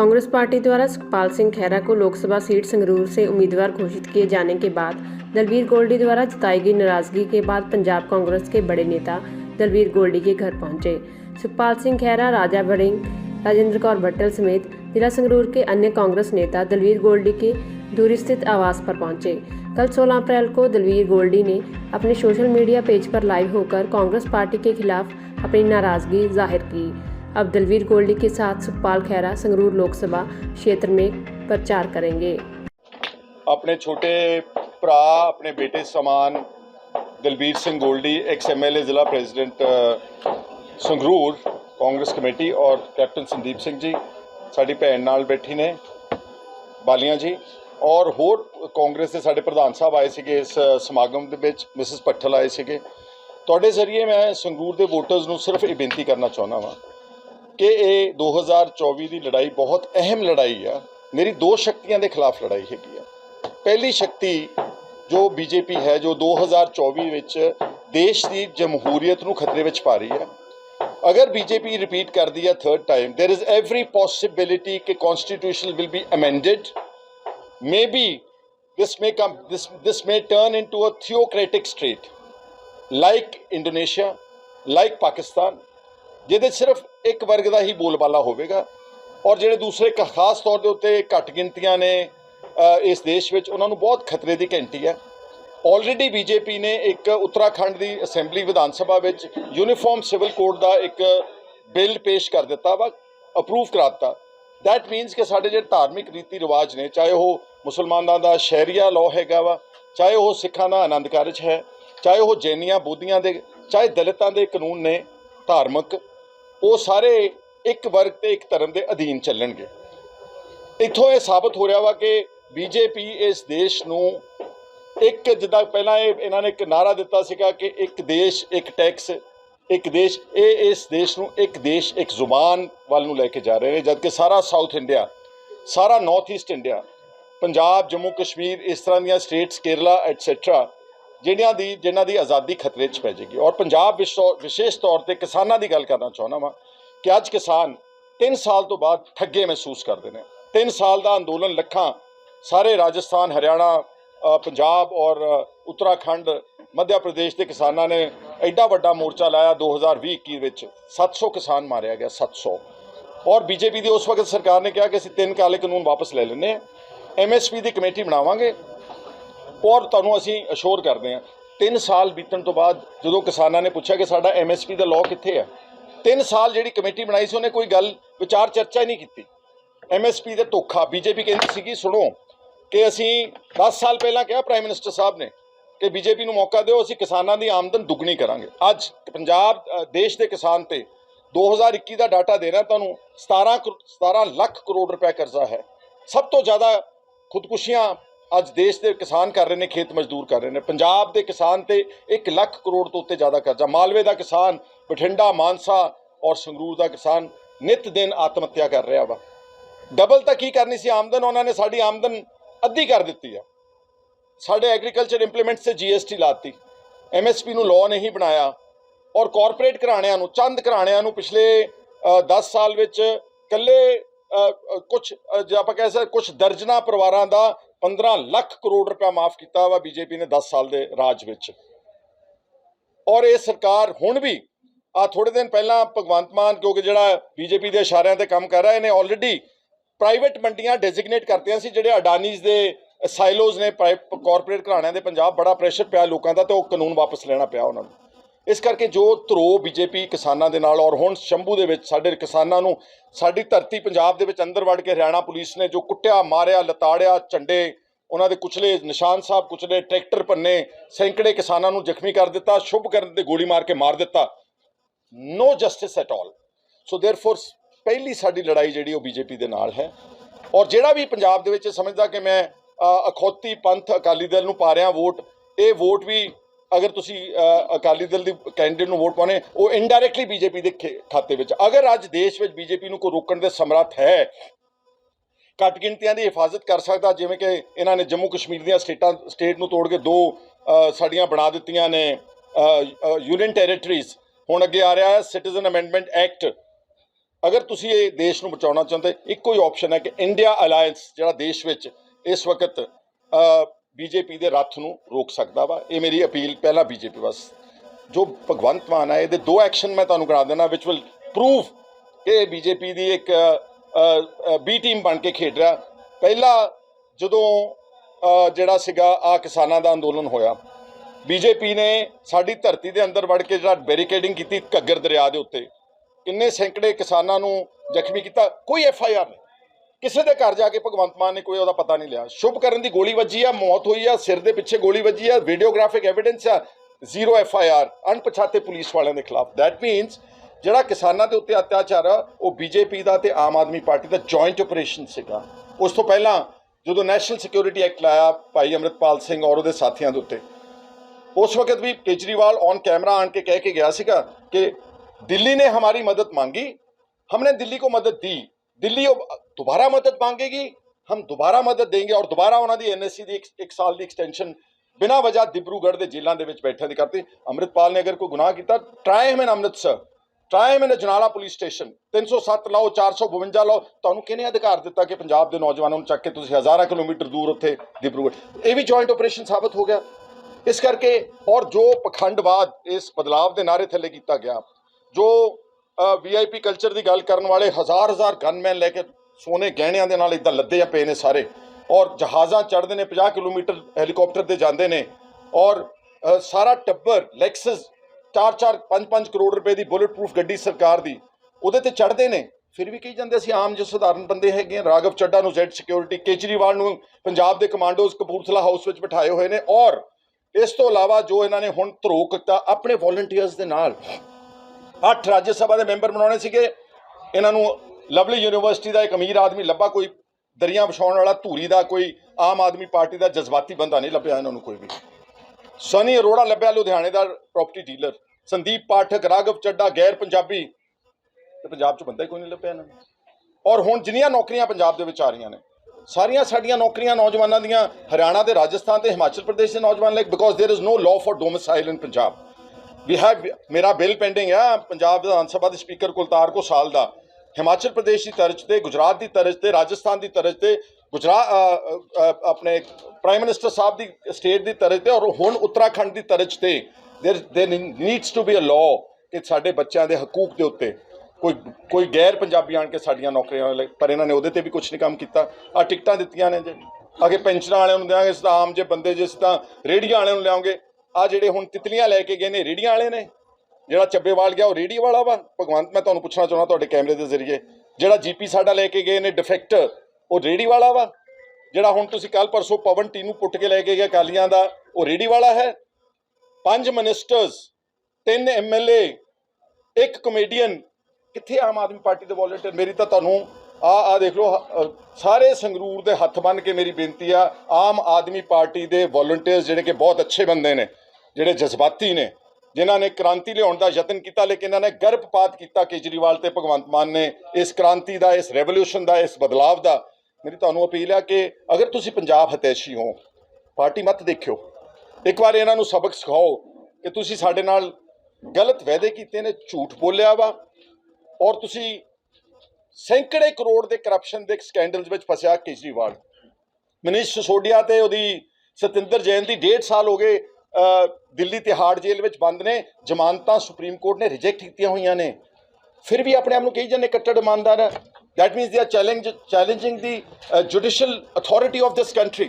Congress party द्वारा सुखपाल सिंह खैरा को Lok Sabha seat Sangrur से उम्मीदवार घोषित किए जाने के बाद दलवीर गोल्डी द्वारा जताई गई नाराज़गी के बाद पंजाब कांग्रेस के बड़े नेता दलवीर गोल्डी के घर पहुँचे। सुखपाल सिंह खैरा, राजा बड़िंग, राजेंद्र कौर भट्टल समेत जिला संगरूर के अन्य कांग्रेस नेता दलवीर गोल्डी के दूरी स्थित आवास पर पहुँचे। कल 16 अप्रैल को दलवीर गोल्डी ने अपने सोशल मीडिया पेज पर लाइव होकर कांग्रेस पार्टी के खिलाफ अपनी नाराज़गी ज़ाहिर की। अब दलवीर गोल्डी के साथ सुखपाल खैरा संगरूर लोकसभा क्षेत्र में प्रचार करेंगे ਆਪਣੇ ਛੋਟੇ ਭਰਾ ਆਪਣੇ ਬੇਟੇ ਸਮਾਨ ਦਲਬੀਰ ਸਿੰਘ ਗੋਲਡੀ ਐਕਸ ਐਮਐਲਏ ਜ਼ਿਲ੍ਹਾ ਪ੍ਰੈਜ਼ੀਡੈਂਟ ਅ, ਸੰਗਰੂਰ ਕਾਂਗਰਸ ਕਮੇਟੀ ਔਰ ਕੈਪਟਨ ਸੰਦੀਪ ਸਿੰਘ ਜੀ ਸਾਡੀ ਭੈਣ ਨਾਲ ਬੈਠੀ ਨੇ ਬਾਲੀਆਂ ਜੀ ਔਰ ਹੋਰ ਕਾਂਗਰਸ ਦੇ ਸਾਡੇ ਪ੍ਰਧਾਨ ਸਾਹਿਬ ਆਏ ਸੀਗੇ ਇਸ ਸਮਾਗਮ ਦੇ ਵਿੱਚ ਮਿਸਿਸ ਪੱਠਲ ਆਏ ਸੀਗੇ ਤੁਹਾਡੇ ਜ਼ਰੀਏ ਮੈਂ ਸੰਗਰੂਰ ਦੇ ਵੋਟਰਸ ਨੂੰ ਸਿਰਫ ਇਹ ਬੇਨਤੀ ਕਰਨਾ ਚਾਹੁੰਦਾ ਵਾਂ ਕਿ ਇਹ 2024 ਦੀ ਲੜਾਈ ਬਹੁਤ ਅਹਿਮ ਲੜਾਈ ਆ ਮੇਰੀ ਦੋ ਸ਼ਕਤੀਆਂ ਦੇ ਖਿਲਾਫ ਲੜਾਈ ਹੈਗੀ ਆ ਪਹਿਲੀ ਸ਼ਕਤੀ ਜੋ ਬੀਜੇਪੀ ਹੈ ਜੋ 2024 ਵਿੱਚ ਦੇਸ਼ ਦੀ ਜਮਹੂਰੀਅਤ ਨੂੰ ਖਤਰੇ ਵਿੱਚ ਪਾ ਰਹੀ ਹੈ ਅਗਰ ਬੀਜੇਪੀ ਰਿਪੀਟ ਕਰਦੀ ਹੈ third time there is every possibility ਕਿ constitution will be amended maybe this may come this this may turn into a theocratic state like indonesia like pakistan ਜਿਹਦੇ 'ਚ ਸਿਰਫ ਇੱਕ ਵਰਗ ਦਾ ਹੀ ਬੋਲਬਾਲਾ ਹੋਵੇਗਾ ਔਰ ਜਿਹੜੇ ਦੂਸਰੇ ਖਾਸ ਤੌਰ ਦੇ ਉੱਤੇ ਘੱਟ ਗਿਣਤੀਆਂ ਨੇ ਇਸ ਦੇਸ਼ ਵਿੱਚ, ਉਹਨਾਂ ਨੂੰ ਬਹੁਤ ਖਤਰੇ ਦੀ ਘੰਟੀ ਹੈ। ਆਲਰੇਡੀ ਬੀਜੇਪੀ ਨੇ ਇੱਕ ਉੱਤਰਾਖੰਡ ਦੀ ਅਸੈਂਬਲੀ ਵਿਧਾਨ ਸਭਾ ਵਿੱਚ ਯੂਨੀਫਾਰਮ ਸਿਵਲ ਕੋਡ ਦਾ ਇੱਕ ਬਿੱਲ ਪੇਸ਼ ਕਰ ਦਿੱਤਾ ਵਾ ਅਪਰੂਵ ਕਰਾ ਦਿੱਤਾ ਦੈਟ ਮੀਨਸ ਕਿ ਸਾਡੇ ਜਿਹੜੇ ਧਾਰਮਿਕ ਰੀਤੀ ਰਿਵਾਜ ਨੇ, ਚਾਹੇ ਉਹ ਮੁਸਲਮਾਨਾਂ ਦਾ ਸ਼ਹਿਰੀਆ ਲਾਅ ਹੈਗਾ ਵਾ, ਚਾਹੇ ਉਹ ਸਿੱਖਾਂ ਦਾ ਆਨੰਦ ਕਾਰਜ ਹੈ, ਚਾਹੇ ਉਹ ਜੈਨੀਆਂ ਬੋਧੀਆਂ ਦੇ, ਚਾਹੇ ਦਲਿਤਾਂ ਦੇ ਕਾਨੂੰਨ ਨੇ ਧਾਰਮਿਕ ਉਹ ਸਾਰੇ ਇੱਕ ਵਰਗ ਤੇ ਇੱਕ ਧਰਮ ਦੇ ਅਧੀਨ ਚੱਲਣਗੇ। ਇੱਥੋਂ ਇਹ ਸਾਬਤ ਹੋ ਰਿਹਾ ਵਾ ਕਿ ਬੀਜੇਪੀ ਇਸ ਦੇਸ਼ ਨੂੰ ਇੱਕ ਜਿੱਦਾਂ ਪਹਿਲਾਂ ਇਹ ਇਹਨਾਂ ਨੇ ਇੱਕ ਨਾਰਾ ਦਿੱਤਾ ਸੀਗਾ ਕਿ ਇੱਕ ਦੇਸ਼, ਇੱਕ ਟੈਕਸ, ਇੱਕ ਦੇਸ਼, ਇਹ ਇਸ ਦੇਸ਼ ਨੂੰ ਇੱਕ ਦੇਸ਼, ਇੱਕ ਜ਼ੁਬਾਨ ਵੱਲ ਨੂੰ ਲੈ ਕੇ ਜਾ ਰਹੇ ਨੇ, ਜਦਕਿ ਸਾਰਾ ਸਾਊਥ ਇੰਡੀਆ ਸਾਰਾ north east India Punjab, Jammu, Kashmir, ਇਸ ਤਰ੍ਹਾਂ ਦੀਆਂ ਸਟੇਟਸ ਕੇਰਲਾ ਐਟਸੈਟਰਾ ਜਿਹੜੀਆਂ ਦੀ, ਜਿਨ੍ਹਾਂ ਦੀ ਆਜ਼ਾਦੀ ਖਤਰੇ 'ਚ ਪੈ ਜਾਏਗੀ। ਔਰ ਪੰਜਾਬ ਵਿਸ਼ੋ- ਵਿਸ਼ੇਸ਼ ਤੌਰ ਤੇ ਕਿਸਾਨਾਂ ਦੀ ਗੱਲ ਕਰਨਾ ਚਾਹੁੰਦਾ ਵਾਂ ਕਿ ਅੱਜ ਕਿਸਾਨ 3 ਸਾਲ ਤੋਂ ਬਾਅਦ ਠੱਗੇ ਮਹਿਸੂਸ ਕਰਦੇ ਨੇ। 3 ਸਾਲ ਦਾ ਅੰਦੋਲਨ ਲੱਖਾਂ ਸਾਰੇ ਰਾਜਸਥਾਨ, ਹਰਿਆਣਾ ਪੰਜਾਬ ਔਰ ਉੱਤਰਾਖੰਡ, ਮੱਧ ਪ੍ਰਦੇਸ਼ ਦੇ ਕਿਸਾਨਾਂ ਨੇ ਐਡਾ ਵੱਡਾ ਮੋਰਚਾ ਲਾਇਆ। 2020-21 ਵਿੱਚ 700 ਕਿਸਾਨ ਮਾਰਿਆ ਗਿਆ 700 ਔਰ ਬੀਜੇਪੀ ਦੀ ਉਸ ਵਕਤ ਸਰਕਾਰ ਨੇ ਕਿਹਾ ਕਿ ਅਸੀਂ ਤਿੰਨ ਕਾਲੇ ਕਾਨੂੰਨ ਵਾਪਸ ਲੈ ਲੈਂਦੇ ਹਾਂ। ਐਮਐਸਪੀ ਦੀ ਕਮੇਟੀ ਬਣਾਵਾਂਗੇ। ਔਰ ਤੁਹਾਨੂੰ ਅਸੀਂ ਅਸ਼ੋਰ ਕਰਦੇ ਹਾਂ 3 ਸਾਲ ਬੀਤਣ ਤੋਂ ਬਾਅਦ ਜਦੋਂ ਕਿਸਾਨਾਂ ਨੇ ਪੁੱਛਿਆ ਕਿ ਸਾਡਾ ਐਮਐਸਪੀ ਦਾ ਲਾਅ ਕਿੱਥੇ ਹੈ 3 ਸਾਲ ਜਿਹੜੀ ਕਮੇਟੀ ਬਣਾਈ ਸੀ, ਉਹਨੇ ਕੋਈ ਗੱਲ ਵਿਚਾਰ ਚਰਚਾ ਹੀ ਨਹੀਂ ਕੀਤੀ। ਐਮਐਸਪੀ ਦੇ ਧੋਖਾ ਬੀਜੇਪੀ ਕਹਿੰਦੀ ਸੀਗੀ ਸੁਣੋ ਕਿ ਅਸੀਂ 10 ਸਾਲ ਪਹਿਲਾਂ ਕਿਹਾ ਪ੍ਰਾਈਮ ਮਿਨਿਸਟਰ ਸਾਹਿਬ ਨੇ ਕਿ ਬੀਜੇਪੀ ਨੂੰ ਮੌਕਾ ਦਿਓ, ਅਸੀਂ ਕਿਸਾਨਾਂ ਦੀ ਆਮਦਨ ਦੁੱਗਣੀ ਕਰਾਂਗੇ। ਅੱਜ ਪੰਜਾਬ ਦੇਸ਼ ਦੇ ਕਿਸਾਨ ਤੇ 2021 ਦਾ ਡਾਟਾ ਦੇ ਰਿਹਾ ਤੁਹਾਨੂੰ 17 ਕਰੋ- 17 ਲੱਖ ਕਰੋੜ ਰੁਪਏ ਕਰਜ਼ਾ ਹੈ। ਸਭ ਤੋਂ ਜ਼ਿਆਦਾ ਖੁਦਕੁਸ਼ੀਆਂ ਅੱਜ ਦੇਸ਼ ਦੇ ਕਿਸਾਨ ਕਰ ਰਹੇ ਨੇ, ਖੇਤ ਮਜ਼ਦੂਰ ਕਰ ਰਹੇ ਨੇ। ਪੰਜਾਬ ਦੇ ਕਿਸਾਨ ਤੇ 1 ਲੱਖ ਕਰੋੜ ਤੋਂ ਉੱਤੇ ਜ਼ਿਆਦਾ ਕਰਜ਼ਾ। ਮਾਲਵੇ ਦਾ ਕਿਸਾਨ, ਬਠਿੰਡਾ, ਮਾਨਸਾ ਔਰ ਸੰਗਰੂਰ ਦਾ ਕਿਸਾਨ ਨਿਤ ਦਿਨ ਆਤਮ ਹੱਤਿਆ ਕਰ ਰਿਹਾ ਵਾ। ਡਬਲ ਤਾਂ ਕੀ ਕਰਨੀ ਸੀ? ਆਮਦਨ, ਉਹਨਾਂ ਨੇ ਸਾਡੀ ਆਮਦਨ ਅੱਧੀ ਕਰ ਦਿੱਤੀ ਆ। ਸਾਡੇ ਐਗਰੀਕਲਚਰ ਇੰਪਲੀਮੈਂਟਸ ਤੇ ਜੀਐਸਟੀ ਲਾਤੀ। ਐਮਐਸਪੀ ਨੂੰ ਲਾਅ ਨਹੀਂ ਬਣਾਇਆ ਔਰ ਕਾਰਪੋਰੇਟ ਘਰਾਣਿਆਂ ਨੂੰ, ਚੰਦ ਘਰਾਣਿਆਂ ਨੂੰ ਪਿਛਲੇ 10 ਸਾਲ ਵਿੱਚ ਕੱਲੇ ਕੁਝ ਜੇ ਆਪਾਂ ਕਹਿ ਸਕਦੇ ਕੁਝ ਦਰਜਨਾ ਪਰਿਵਾਰਾਂ ਦਾ 15 ਲੱਖ ਕਰੋੜ ਰੁਪਇਆ ਮਾਫ ਕੀਤਾ ਵਾ ਬੀਜੇਪੀ ਨੇ 10 ਸਾਲ ਦੇ ਰਾਜ ਵਿੱਚ। ਔਰ ਇਹ ਸਰਕਾਰ ਹੁਣ ਵੀ ਆ ਥੋੜੇ ਦਿਨ ਪਹਿਲਾਂ ਭਗਵੰਤ ਮਾਨ ਕਿਉਂਕਿ ਜਿਹੜਾ ਬੀਜੇਪੀ ਦੇ ਇਸ਼ਾਰਿਆਂ ਤੇ ਕੰਮ ਕਰ ਰਿਹਾ, ਇਹਨੇ ਆਲਰੇਡੀ ਪ੍ਰਾਈਵੇਟ ਮੰਡੀਆਂ ਡੈਜ਼ਿਗਨੇਟ ਕਰਤੀਆਂ ਸੀ, ਜਿਹੜੇ ਅਡਾਨੀਜ਼ ਦੇ ਸਾਈਲੋਜ਼ ਨੇ ਕਾਰਪੋਰੇਟ ਘਰਾਣਿਆਂ ਦੇ ਪੰਜਾਬ ਬੜਾ ਪ੍ਰੈਸ਼ਰ ਪਿਆ ਲੋਕਾਂ ਦਾ ਤੇ ਉਹ ਕਾਨੂੰਨ ਵਾਪਸ ਲੈਣਾ ਪਿਆ ਉਹਨਾਂ ਨੂੰ। ਇਸ ਕਰਕੇ ਜੋ ਧਰੋ ਬੀਜੇਪੀ ਕਿਸਾਨਾਂ ਦੇ ਨਾਲ ਔਰ ਹੁਣ ਸ਼ੰਭੂ ਦੇ ਵਿੱਚ ਸਾਡੇ ਕਿਸਾਨਾਂ ਨੂੰ ਸਾਡੀ ਧਰਤੀ ਪੰਜਾਬ ਦੇ ਵਿੱਚ ਅੰਦਰ ਵੜ ਕੇ ਹਰਿਆਣਾ ਪੁਲਿਸ ਨੇ ਜੋ ਕੁੱਟਿਆ ਮਾਰਿਆ ਲਤਾੜਿਆ ਝੰਡੇ ਉਹਨਾਂ ਦੇ ਕੁਚਲੇ ਨਿਸ਼ਾਨ ਸਾਹਿਬ ਕੁਚਲੇ ਟਰੈਕਟਰ ਪੰਨੇ ਸੈਂਕੜੇ ਕਿਸਾਨਾਂ ਨੂੰ ਜ਼ਖਮੀ ਕਰ ਦਿੱਤਾ ਸ਼ੁਭ ਕਰਨ ਤੇ ਗੋਲੀ ਮਾਰ ਕੇ ਮਾਰ ਦਿੱਤਾ no justice at all so therefore ਪਹਿਲੀ ਸਾਡੀ ਲੜਾਈ ਜਿਹੜੀ ਉਹ ਬੀਜੇਪੀ ਦੇ ਨਾਲ ਹੈ ਔਰ ਜਿਹੜਾ ਵੀ ਪੰਜਾਬ ਦੇ ਵਿੱਚ ਇਹ ਸਮਝਦਾ ਕਿ ਮੈਂ ਅ, ਅਖੌਤੀ ਪੰਥ ਅਕਾਲੀ ਦਲ ਨੂੰ ਪਾ ਰਿਹਾ ਵੋਟ ਇਹ ਵੋਟ ਵੀ ਅਗਰ ਤੁਸੀਂ ਅਕਾਲੀ ਦਲ ਦੀ ਕੈਂਡੀਡੇਟ ਨੂੰ ਵੋਟ ਪਾਉਣੇ, ਉਹ ਇਨਡਾਇਰੈਕਟਲੀ ਬੀਜੇਪੀ ਦੇ ਖੇ- ਖਾਤੇ ਵਿੱਚ ਅਗਰ ਅੱਜ ਦੇਸ਼ ਵਿੱਚ ਬੀਜੇਪੀ ਨੂੰ ਕੋਈ ਰੋਕਣ ਦੇ ਸਮਰੱਥ ਹੈ, ਘੱਟ ਗਿਣਤੀਆਂ ਦੀ ਹਿਫਾਜ਼ਤ ਕਰ ਸਕਦਾ, ਜਿਵੇਂ ਕਿ ਇਹਨਾਂ ਨੇ ਜੰਮੂ ਕਸ਼ਮੀਰ ਦੀਆਂ ਸਟੇਟਾਂ, ਸਟੇਟ ਨੂੰ ਤੋੜ ਕੇ ਦੋ ਸਾਡੀਆਂ ਬਣਾ ਦਿੱਤੀਆਂ ਨੇ ਯੂਨੀਅਨ ਟੈਰੀਟਰੀਜ਼ ਹੁਣ ਅੱਗੇ ਆ ਰਿਹਾ ਹੈ ਸਿਟੀਜ਼ਨ ਅਮੈਂਡਮੈਂਟ ਐਕਟ ਅਗਰ ਤੁਸੀਂ ਇਹ ਦੇਸ਼ ਨੂੰ ਬਚਾਉਣਾ ਚਾਹੁੰਦੇ, ਇੱਕੋ ਹੀ ਆਪਸ਼ਨ ਹੈ ਕਿ ਇੰਡੀਆ ਅਲਾਈਅੰਸ ਜਿਹੜਾ ਦੇਸ਼ ਵਿੱਚ ਇਸ ਵਕਤ ਬੀਜੇਪੀ ਦੇ ਰੱਥ ਨੂੰ ਰੋਕ ਸਕਦਾ ਵਾ। ਇਹ ਮੇਰੀ ਅਪੀਲ ਪਹਿਲਾਂ ਬੀਜੇਪੀ ਬਸ ਜੋ ਭਗਵੰਤ ਮਾਨ ਹੈ ਇਹਦੇ ਦੋ ਐਕਸ਼ਨ ਮੈਂ ਤੁਹਾਨੂੰ ਕਰਾ ਦੇਣਾ ਵਿਚ ਵਿਲ ਪ੍ਰੂਵ ਕਿ ਬੀਜੇਪੀ ਦੀ ਇੱਕ ਬੀ ਟੀਮ ਬਣ ਕੇ ਖੇਡ ਰਿਹਾ। ਪਹਿਲਾ ਜਦੋਂ ਜਿਹੜਾ ਸੀਗਾ, ਆ ਕਿਸਾਨਾਂ ਦਾ ਅੰਦੋਲਨ ਹੋਇਆ, ਬੀਜੇਪੀ ਨੇ ਸਾਡੀ ਧਰਤੀ ਦੇ ਅੰਦਰ ਵੜ ਕੇ ਜਿਹੜਾ ਬੈਰੀਕੇਡਿੰਗ ਕੀਤੀ ਘੱਗਰ ਦਰਿਆ ਦੇ ਉੱਤੇ। ਕਿੰਨੇ ਸੈਂਕੜੇ ਕਿਸਾਨਾਂ ਨੂੰ ਜ਼ਖਮੀ ਕੀਤਾ, ਕੋਈ ਐਫ ਆਈ ਆਰ ਨਹੀਂ। ਕਿਸੇ ਦੇ ਘਰ ਜਾ ਕੇ ਭਗਵੰਤ ਮਾਨ ਨੇ ਕੋਈ ਉਹਦਾ ਪਤਾ ਨਹੀਂ ਲਿਆ ਸ਼ੁਭ ਕਰਨ ਦੀ ਗੋਲੀ ਵੱਜੀ ਆ ਮੌਤ ਹੋਈ ਆ ਸਿਰ ਦੇ ਪਿੱਛੇ ਗੋਲੀ ਵੱਜੀ ਆ ਵੀਡੀਓਗ੍ਰਾਫਿਕ ਐਵੀਡੈਂਸ ਆ ਜ਼ੀਰੋ ਐਫ ਆਈ ਆਰ ਅਣਪਛਾਤੇ ਪੁਲਿਸ ਵਾਲਿਆਂ ਦੇ ਖਿਲਾਫ ਦੈਟ ਮੀਨਸ ਜਿਹੜਾ ਕਿਸਾਨਾਂ ਦੇ ਉੱਤੇ ਅਤਿਆਚਾਰ ਆ ਉਹ ਬੀਜੇਪੀ ਦਾ ਤੇ ਆਮ ਆਦਮੀ ਪਾਰਟੀ ਦਾ ਜੁਆਇੰਟ ਆਪਰੇਸ਼ਨ ਸੀਗਾ ਉਸ ਤੋਂ ਪਹਿਲਾਂ ਜਦੋਂ ਨੈਸ਼ਨਲ ਸਿਕਿਉਰਿਟੀ ਐਕਟ ਲਾਇਆ ਭਾਈ ਅਮਰਿਤਪਾਲ ਸਿੰਘ ਔਰ ਉਹਦੇ ਸਾਥੀਆਂ ਦੇ ਉੱਤੇ ਉਸ ਵਕਤ ਵੀ ਕੇਜਰੀਵਾਲ ਔਨ ਕੈਮਰਾ ਆਣ ਕੇ ਕਹਿ ਕੇ ਗਿਆ ਸੀਗਾ ਕਿ ਦਿੱਲੀ ਨੇ हमारी मदद मांगी हमने दिल्ली को मदद दी ਦਿੱਲੀ ਉਹ ਦੁਬਾਰਾ ਮਦਦ ਮੰਗੇਗੀ ਹਮ ਦੁਬਾਰਾ ਮਦਦ ਦੇਂਗੇ ਔਰ ਦੁਬਾਰਾ ਉਹਨਾਂ ਦੀ ਐਨਐਸਸੀ ਦੀ ਇੱਕ ਸਾਲ ਦੀ ਐਕਸਟੈਂਸ਼ਨ ਬਿਨਾਂ ਵਜ੍ਹਾ ਦਿਬਰੂਗੜ੍ਹ ਦੇ ਜੇਲ੍ਹਾਂ ਦੇ ਵਿੱਚ ਬੈਠਿਆਂ ਦੀ ਕਰਤੀ ਅਮਰਿਤਪਾਲ ਨੇ ਅਗਰ ਕੋਈ ਗੁਨਾਹ ਕੀਤਾ try him in Amritsar try him in Ajnala police station 307 ਲਾਓ 452 ਲਾਓ ਤੁਹਾਨੂੰ ਕਿਹਨੇ ਅਧਿਕਾਰ ਦਿੱਤਾ ਕਿ ਪੰਜਾਬ ਦੇ ਨੌਜਵਾਨਾਂ ਨੂੰ ਚੱਕ ਕੇ ਤੁਸੀਂ ਹਜ਼ਾਰਾਂ ਕਿਲੋਮੀਟਰ ਦੂਰ ਉੱਥੇ ਦਿਬਰੂਗੜ੍ਹ ਇਹ ਵੀ ਜੁਆਇੰਟ ਆਪਰੇਸ਼ਨ ਸਾਬਤ ਹੋ ਗਿਆ ਇਸ ਕਰਕੇ ਔਰ ਜੋ ਪਖੰਡਵਾਦ ਇਸ ਬਦਲਾਵ ਦੇ ਨਾਰੇ ਥੱਲੇ ਕੀਤਾ ਗਿਆ ਜੋ ਵੀਆਈਪੀ ਕਲਚਰ ਦੀ ਗੱਲ ਕਰਨ ਵਾਲੇ ਹਜ਼ਾਰ ਹਜ਼ਾਰ ਗਨਮੈਨ ਲੈ ਕੇ ਸੋਨੇ ਗਹਿਣਿਆਂ ਦੇ ਨਾਲ ਇਦਾਂ ਲੱਦੇ ਆ, ਪਏ ਨੇ ਸਾਰੇ। ਔਰ ਜਹਾਜ਼ਾਂ ਚੜ੍ਹਦੇ ਨੇ 50 ਕਿਲੋਮੀਟਰ ਹੈਲੀਕਾਪਟਰ ਤੇ ਜਾਂਦੇ ਨੇ। ਔਰ ਸਾਰਾ ਟੱਬਰ ਲੈਕਸਸ 4-4 5-5 ਕਰੋੜ ਰੁਪਏ ਦੀ ਬੁਲਟ ਪ੍ਰੂਫ ਗੱਡੀ ਸਰਕਾਰ ਦੀ, ਉਹਦੇ ਤੇ ਚੜ੍ਹਦੇ ਨੇ। ਫਿਰ ਵੀ ਕਹੀ ਜਾਂਦੇ ਅਸੀਂ ਆਮ ਜੋ ਸਧਾਰਨ ਬੰਦੇ ਹੈਗੇ ਆ, ਰਾਘਵ ਚੱਡਾ ਨੂੰ ਜ਼ੈਡ ਸਿਕਿਉਰਿਟੀ ਕੇਜਰੀਵਾਲ ਨੂੰ ਪੰਜਾਬ ਦੇ ਕਮਾਂਡੋਜ਼ ਕਪੂਰਥਲਾ ਹਾਊਸ ਵਿੱਚ ਬਿਠਾਏ ਹੋਏ ਨੇ। ਔਰ ਇਸ ਤੋਂ ਇਲਾਵਾ ਜੋ ਇਹਨਾਂ ਨੇ ਹੁਣ ਧਰੋ ਕੀਤਾ, ਆਪਣੇ ਵੋਲੰਟੀਅਰਸ ਦੇ ਨਾਲ ਅੱਠ ਰਾਜ ਸਭਾ ਦੇ ਮੈਂਬਰ ਬਣਾਉਣੇ ਸੀਗੇ ਇਹਨਾਂ ਨੂੰ ਲਵਲੀ ਯੂਨੀਵਰਸਿਟੀ ਦਾ ਇੱਕ ਅਮੀਰ ਆਦਮੀ ਲੱਭਾ ਕੋਈ ਦਰੀਆਂ ਵਿਛਾਉਣ ਵਾਲਾ ਧੂਰੀ ਦਾ ਕੋਈ ਆਮ ਆਦਮੀ ਪਾਰਟੀ ਦਾ ਜਜ਼ਬਾਤੀ ਬੰਦਾ ਨਹੀਂ ਲੱਭਿਆ ਇਹਨਾਂ ਨੂੰ ਕੋਈ ਵੀ ਸਨੀ ਅਰੋੜਾ ਲੱਭਿਆ ਲੁਧਿਆਣੇ ਦਾ ਪ੍ਰਾਪਰਟੀ ਡੀਲਰ ਸੰਦੀਪ ਪਾਠਕ ਰਾਘਵ ਚੱਡਾ ਗੈਰ ਪੰਜਾਬੀ ਤੇ ਪੰਜਾਬ 'ਚ ਬੰਦਾ ਹੀ ਕੋਈ ਨਹੀਂ ਲੱਭਿਆ ਇਹਨਾਂ ਨੂੰ ਔਰ ਹੁਣ ਜਿੰਨੀਆਂ ਨੌਕਰੀਆਂ ਪੰਜਾਬ ਦੇ ਵਿੱਚ ਆ ਰਹੀਆਂ ਨੇ ਸਾਰੀਆਂ ਸਾਡੀਆਂ ਨੌਕਰੀਆਂ ਨੌਜਵਾਨਾਂ ਦੀਆਂ ਹਰਿਆਣਾ ਤੇ ਰਾਜਸਥਾਨ ਤੇ ਹਿਮਾਚਲ ਪ੍ਰਦੇਸ਼ ਦੇ ਨੌਜਵਾਨ like because there is no law for domicile in Punjab we have ਮੇਰਾ ਬਿੱਲ ਪੈਂਡਿੰਗ ਆ ਪੰਜਾਬ ਵਿਧਾਨ ਸਭਾ ਦੇ ਸਪੀਕਰ ਕੁਲਤਾਰ ਕੋ ਸਾਲ ਦਾ ਹਿਮਾਚਲ ਪ੍ਰਦੇਸ਼ ਦੀ ਤਰਜ਼ ਤੇ ਗੁਜਰਾਤ ਦੀ ਤਰਜ਼ ਤੇ ਰਾਜਸਥਾਨ ਦੀ ਤਰਜ਼ ਤੇ ਗੁਜਰਾਤ ਆਪਣੇ ਪ੍ਰਾਈਮ ਮਿਨਿਸਟਰ ਸਾਹਿਬ ਦੀ ਸਟੇਟ ਦੀ ਤਰਜ਼ ਤੇ ਔਰ ਹੁਣ ਉੱਤਰਾਖੰਡ ਦੀ ਤਰਜ਼ ਤੇ there there needs to be a law ਕਿ ਸਾਡੇ ਬੱਚਿਆਂ ਦੇ ਹਕੂਕ ਦੇ ਉੱਤੇ ਕੋਈ ਕੋਈ ਗੈਰ ਪੰਜਾਬੀ ਆਣ ਕੇ ਸਾਡੀਆਂ ਨੌਕਰੀਆਂ ਲੈ ਪਰ ਇਹਨਾਂ ਨੇ ਉਹਦੇ ਤੇ ਵੀ ਕੁਝ ਨਹੀਂ ਕੰਮ ਕੀਤਾ ਆ ਟਿਕਟਾਂ ਦਿੱਤੀਆਂ ਨੇ ਜੇ ਅੱਗੇ ਪੈਨਸ਼ਨਾਂ ਵਾਲਿਆਂ ਨੂੰ ਦਿਆਂਗੇ ਇਸ ਤਾਂ ਆਮ ਜੇ ਬੰਦੇ ਜਿਸ ਤਾਂ ਰੇੜੀਆਂ ਵਾਲਿਆਂ ਨੂੰ ਲਿਆਉਂਗੇ ਆ ਜਿਹੜੇ ਹੁਣ ਤਿਤਲੀਆਂ ਲੈ ਕੇ ਗਏ ਨੇ, ਰੇੜੀਆਂ ਵਾਲੇ ਨੇ। ਜਿਹੜਾ ਚੱਬੇਵਾਲ ਗਿਆ, ਉਹ ਰੇੜੀ ਵਾਲਾ ਵਾ। ਭਗਵੰਤ, ਮੈਂ ਤੁਹਾਨੂੰ ਪੁੱਛਣਾ ਚਾਹੁੰਦਾ ਤੁਹਾਡੇ ਕੈਮਰੇ ਦੇ ਜ਼ਰੀਏ। ਜਿਹੜਾ ਜੀਪੀ ਸਾਡਾ ਲੈ ਕੇ ਗਏ ਨੇ ਡਿਫੈਕਟ ਉਹ ਰੇੜੀ ਵਾਲਾ ਵਾ। ਜਿਹੜਾ ਹੁਣ ਤੁਸੀਂ ਕੱਲ ਪਰਸੋਂ ਪਵਨ ਟੀ ਨੂੰ ਪੁੱਟ ਕੇ ਲੈ ਕੇ ਗਏ ਕਾਲੀਆਂ ਦਾ, ਉਹ ਰੇੜੀ ਵਾਲਾ ਹੈ। ਪੰਜ ਮਿਨਿਸਟਰਸ ਤਿੰਨ ਐਮਐਲਏ ਇੱਕ ਕਮੇਡੀਅਨ ਕਿੱਥੇ ਆਮ ਆਦਮੀ ਪਾਰਟੀ ਦੇ ਵੋਲੰਟੀਅਰ ਮੇਰੀ ਤਾਂ ਤੁਹਾਨੂੰ ਆ ਆ ਦੇਖ ਲਓ ਸਾਰੇ ਸੰਗਰੂਰ ਦੇ ਹੱਥ ਬੰਨ ਕੇ ਮੇਰੀ ਬੇਨਤੀ ਆ, ਆਮ ਆਦਮੀ ਪਾਰਟੀ ਦੇ ਵੋਲੰਟੀਅਰਸ ਜਿਹੜੇ ਕਿ ਬਹੁਤ ਅੱਛੇ ਬੰਦੇ ਨੇ। ਜਿਹੜੇ ਜਜ਼ਬਾਤੀ ਨੇ, ਜਿਨ੍ਹਾਂ ਨੇ ਕ੍ਰਾਂਤੀ ਲਿਆਉਣ ਦਾ ਯਤਨ ਕੀਤਾ, ਲੇਕਿਨ ਇਹਨਾਂ ਨੇ ਗਰਭਪਾਤ ਕੀਤਾ ਕੇਜਰੀਵਾਲ ਤੇ ਭਗਵੰਤ ਮਾਨ ਨੇ। ਇਸ ਕ੍ਰਾਂਤੀ ਦਾ, ਇਸ ਰੈਵੋਲੂਸ਼ਨ ਦਾ, ਇਸ ਬਦਲਾਵ ਦਾ। ਮੇਰੀ ਤੁਹਾਨੂੰ ਅਪੀਲ ਆ ਕਿ ਅਗਰ ਤੁਸੀਂ ਪੰਜਾਬ ਹਤੈਸ਼ੀ ਹੋ, ਪਾਰਟੀ ਮਤ ਦੇਖਿਓ। ਇੱਕ ਵਾਰ ਇਹਨਾਂ ਨੂੰ ਸਬਕ ਸਿਖਾਓ ਕਿ ਤੁਸੀਂ ਸਾਡੇ ਨਾਲ ਗਲਤ ਵਾਅਦੇ ਕੀਤੇ ਨੇ, ਝੂਠ ਬੋਲਿਆ ਵਾ, ਔਰ ਤੁਸੀਂ ਸੈਂਕੜੇ ਕਰੋੜ ਦੇ ਕਰਪਸ਼ਨ ਦੇ ਸਕੈਂਡਲਸ ਵਿੱਚ ਫਸਿਆ ਕੇਜਰੀਵਾਲ। ਮਨੀਸ਼ ਸਿਸੋਡੀਆ ਤੇ ਉਹਦੀ ਸਤਿੰਦਰ ਜੈਨ ਦੀ 1.5 ਸਾਲ ਹੋ ਗਏ ਦਿੱਲੀ ਤਿਹਾੜ ਜੇਲ੍ਹ ਵਿੱਚ ਬੰਦ ਨੇ, ਜ਼ਮਾਨਤਾਂ ਸੁਪਰੀਮ ਕੋਰਟ ਨੇ ਰਿਜੈਕਟ ਕੀਤੀਆਂ ਹੋਈਆਂ ਨੇ। ਫਿਰ ਵੀ ਆਪਣੇ ਆਪ ਨੂੰ ਕਹੀ ਜਾਂਦੇ ਕੱਟੜ ਇਮਾਨਦਾਰ। That means they are challenge challenging the judicial authority of this country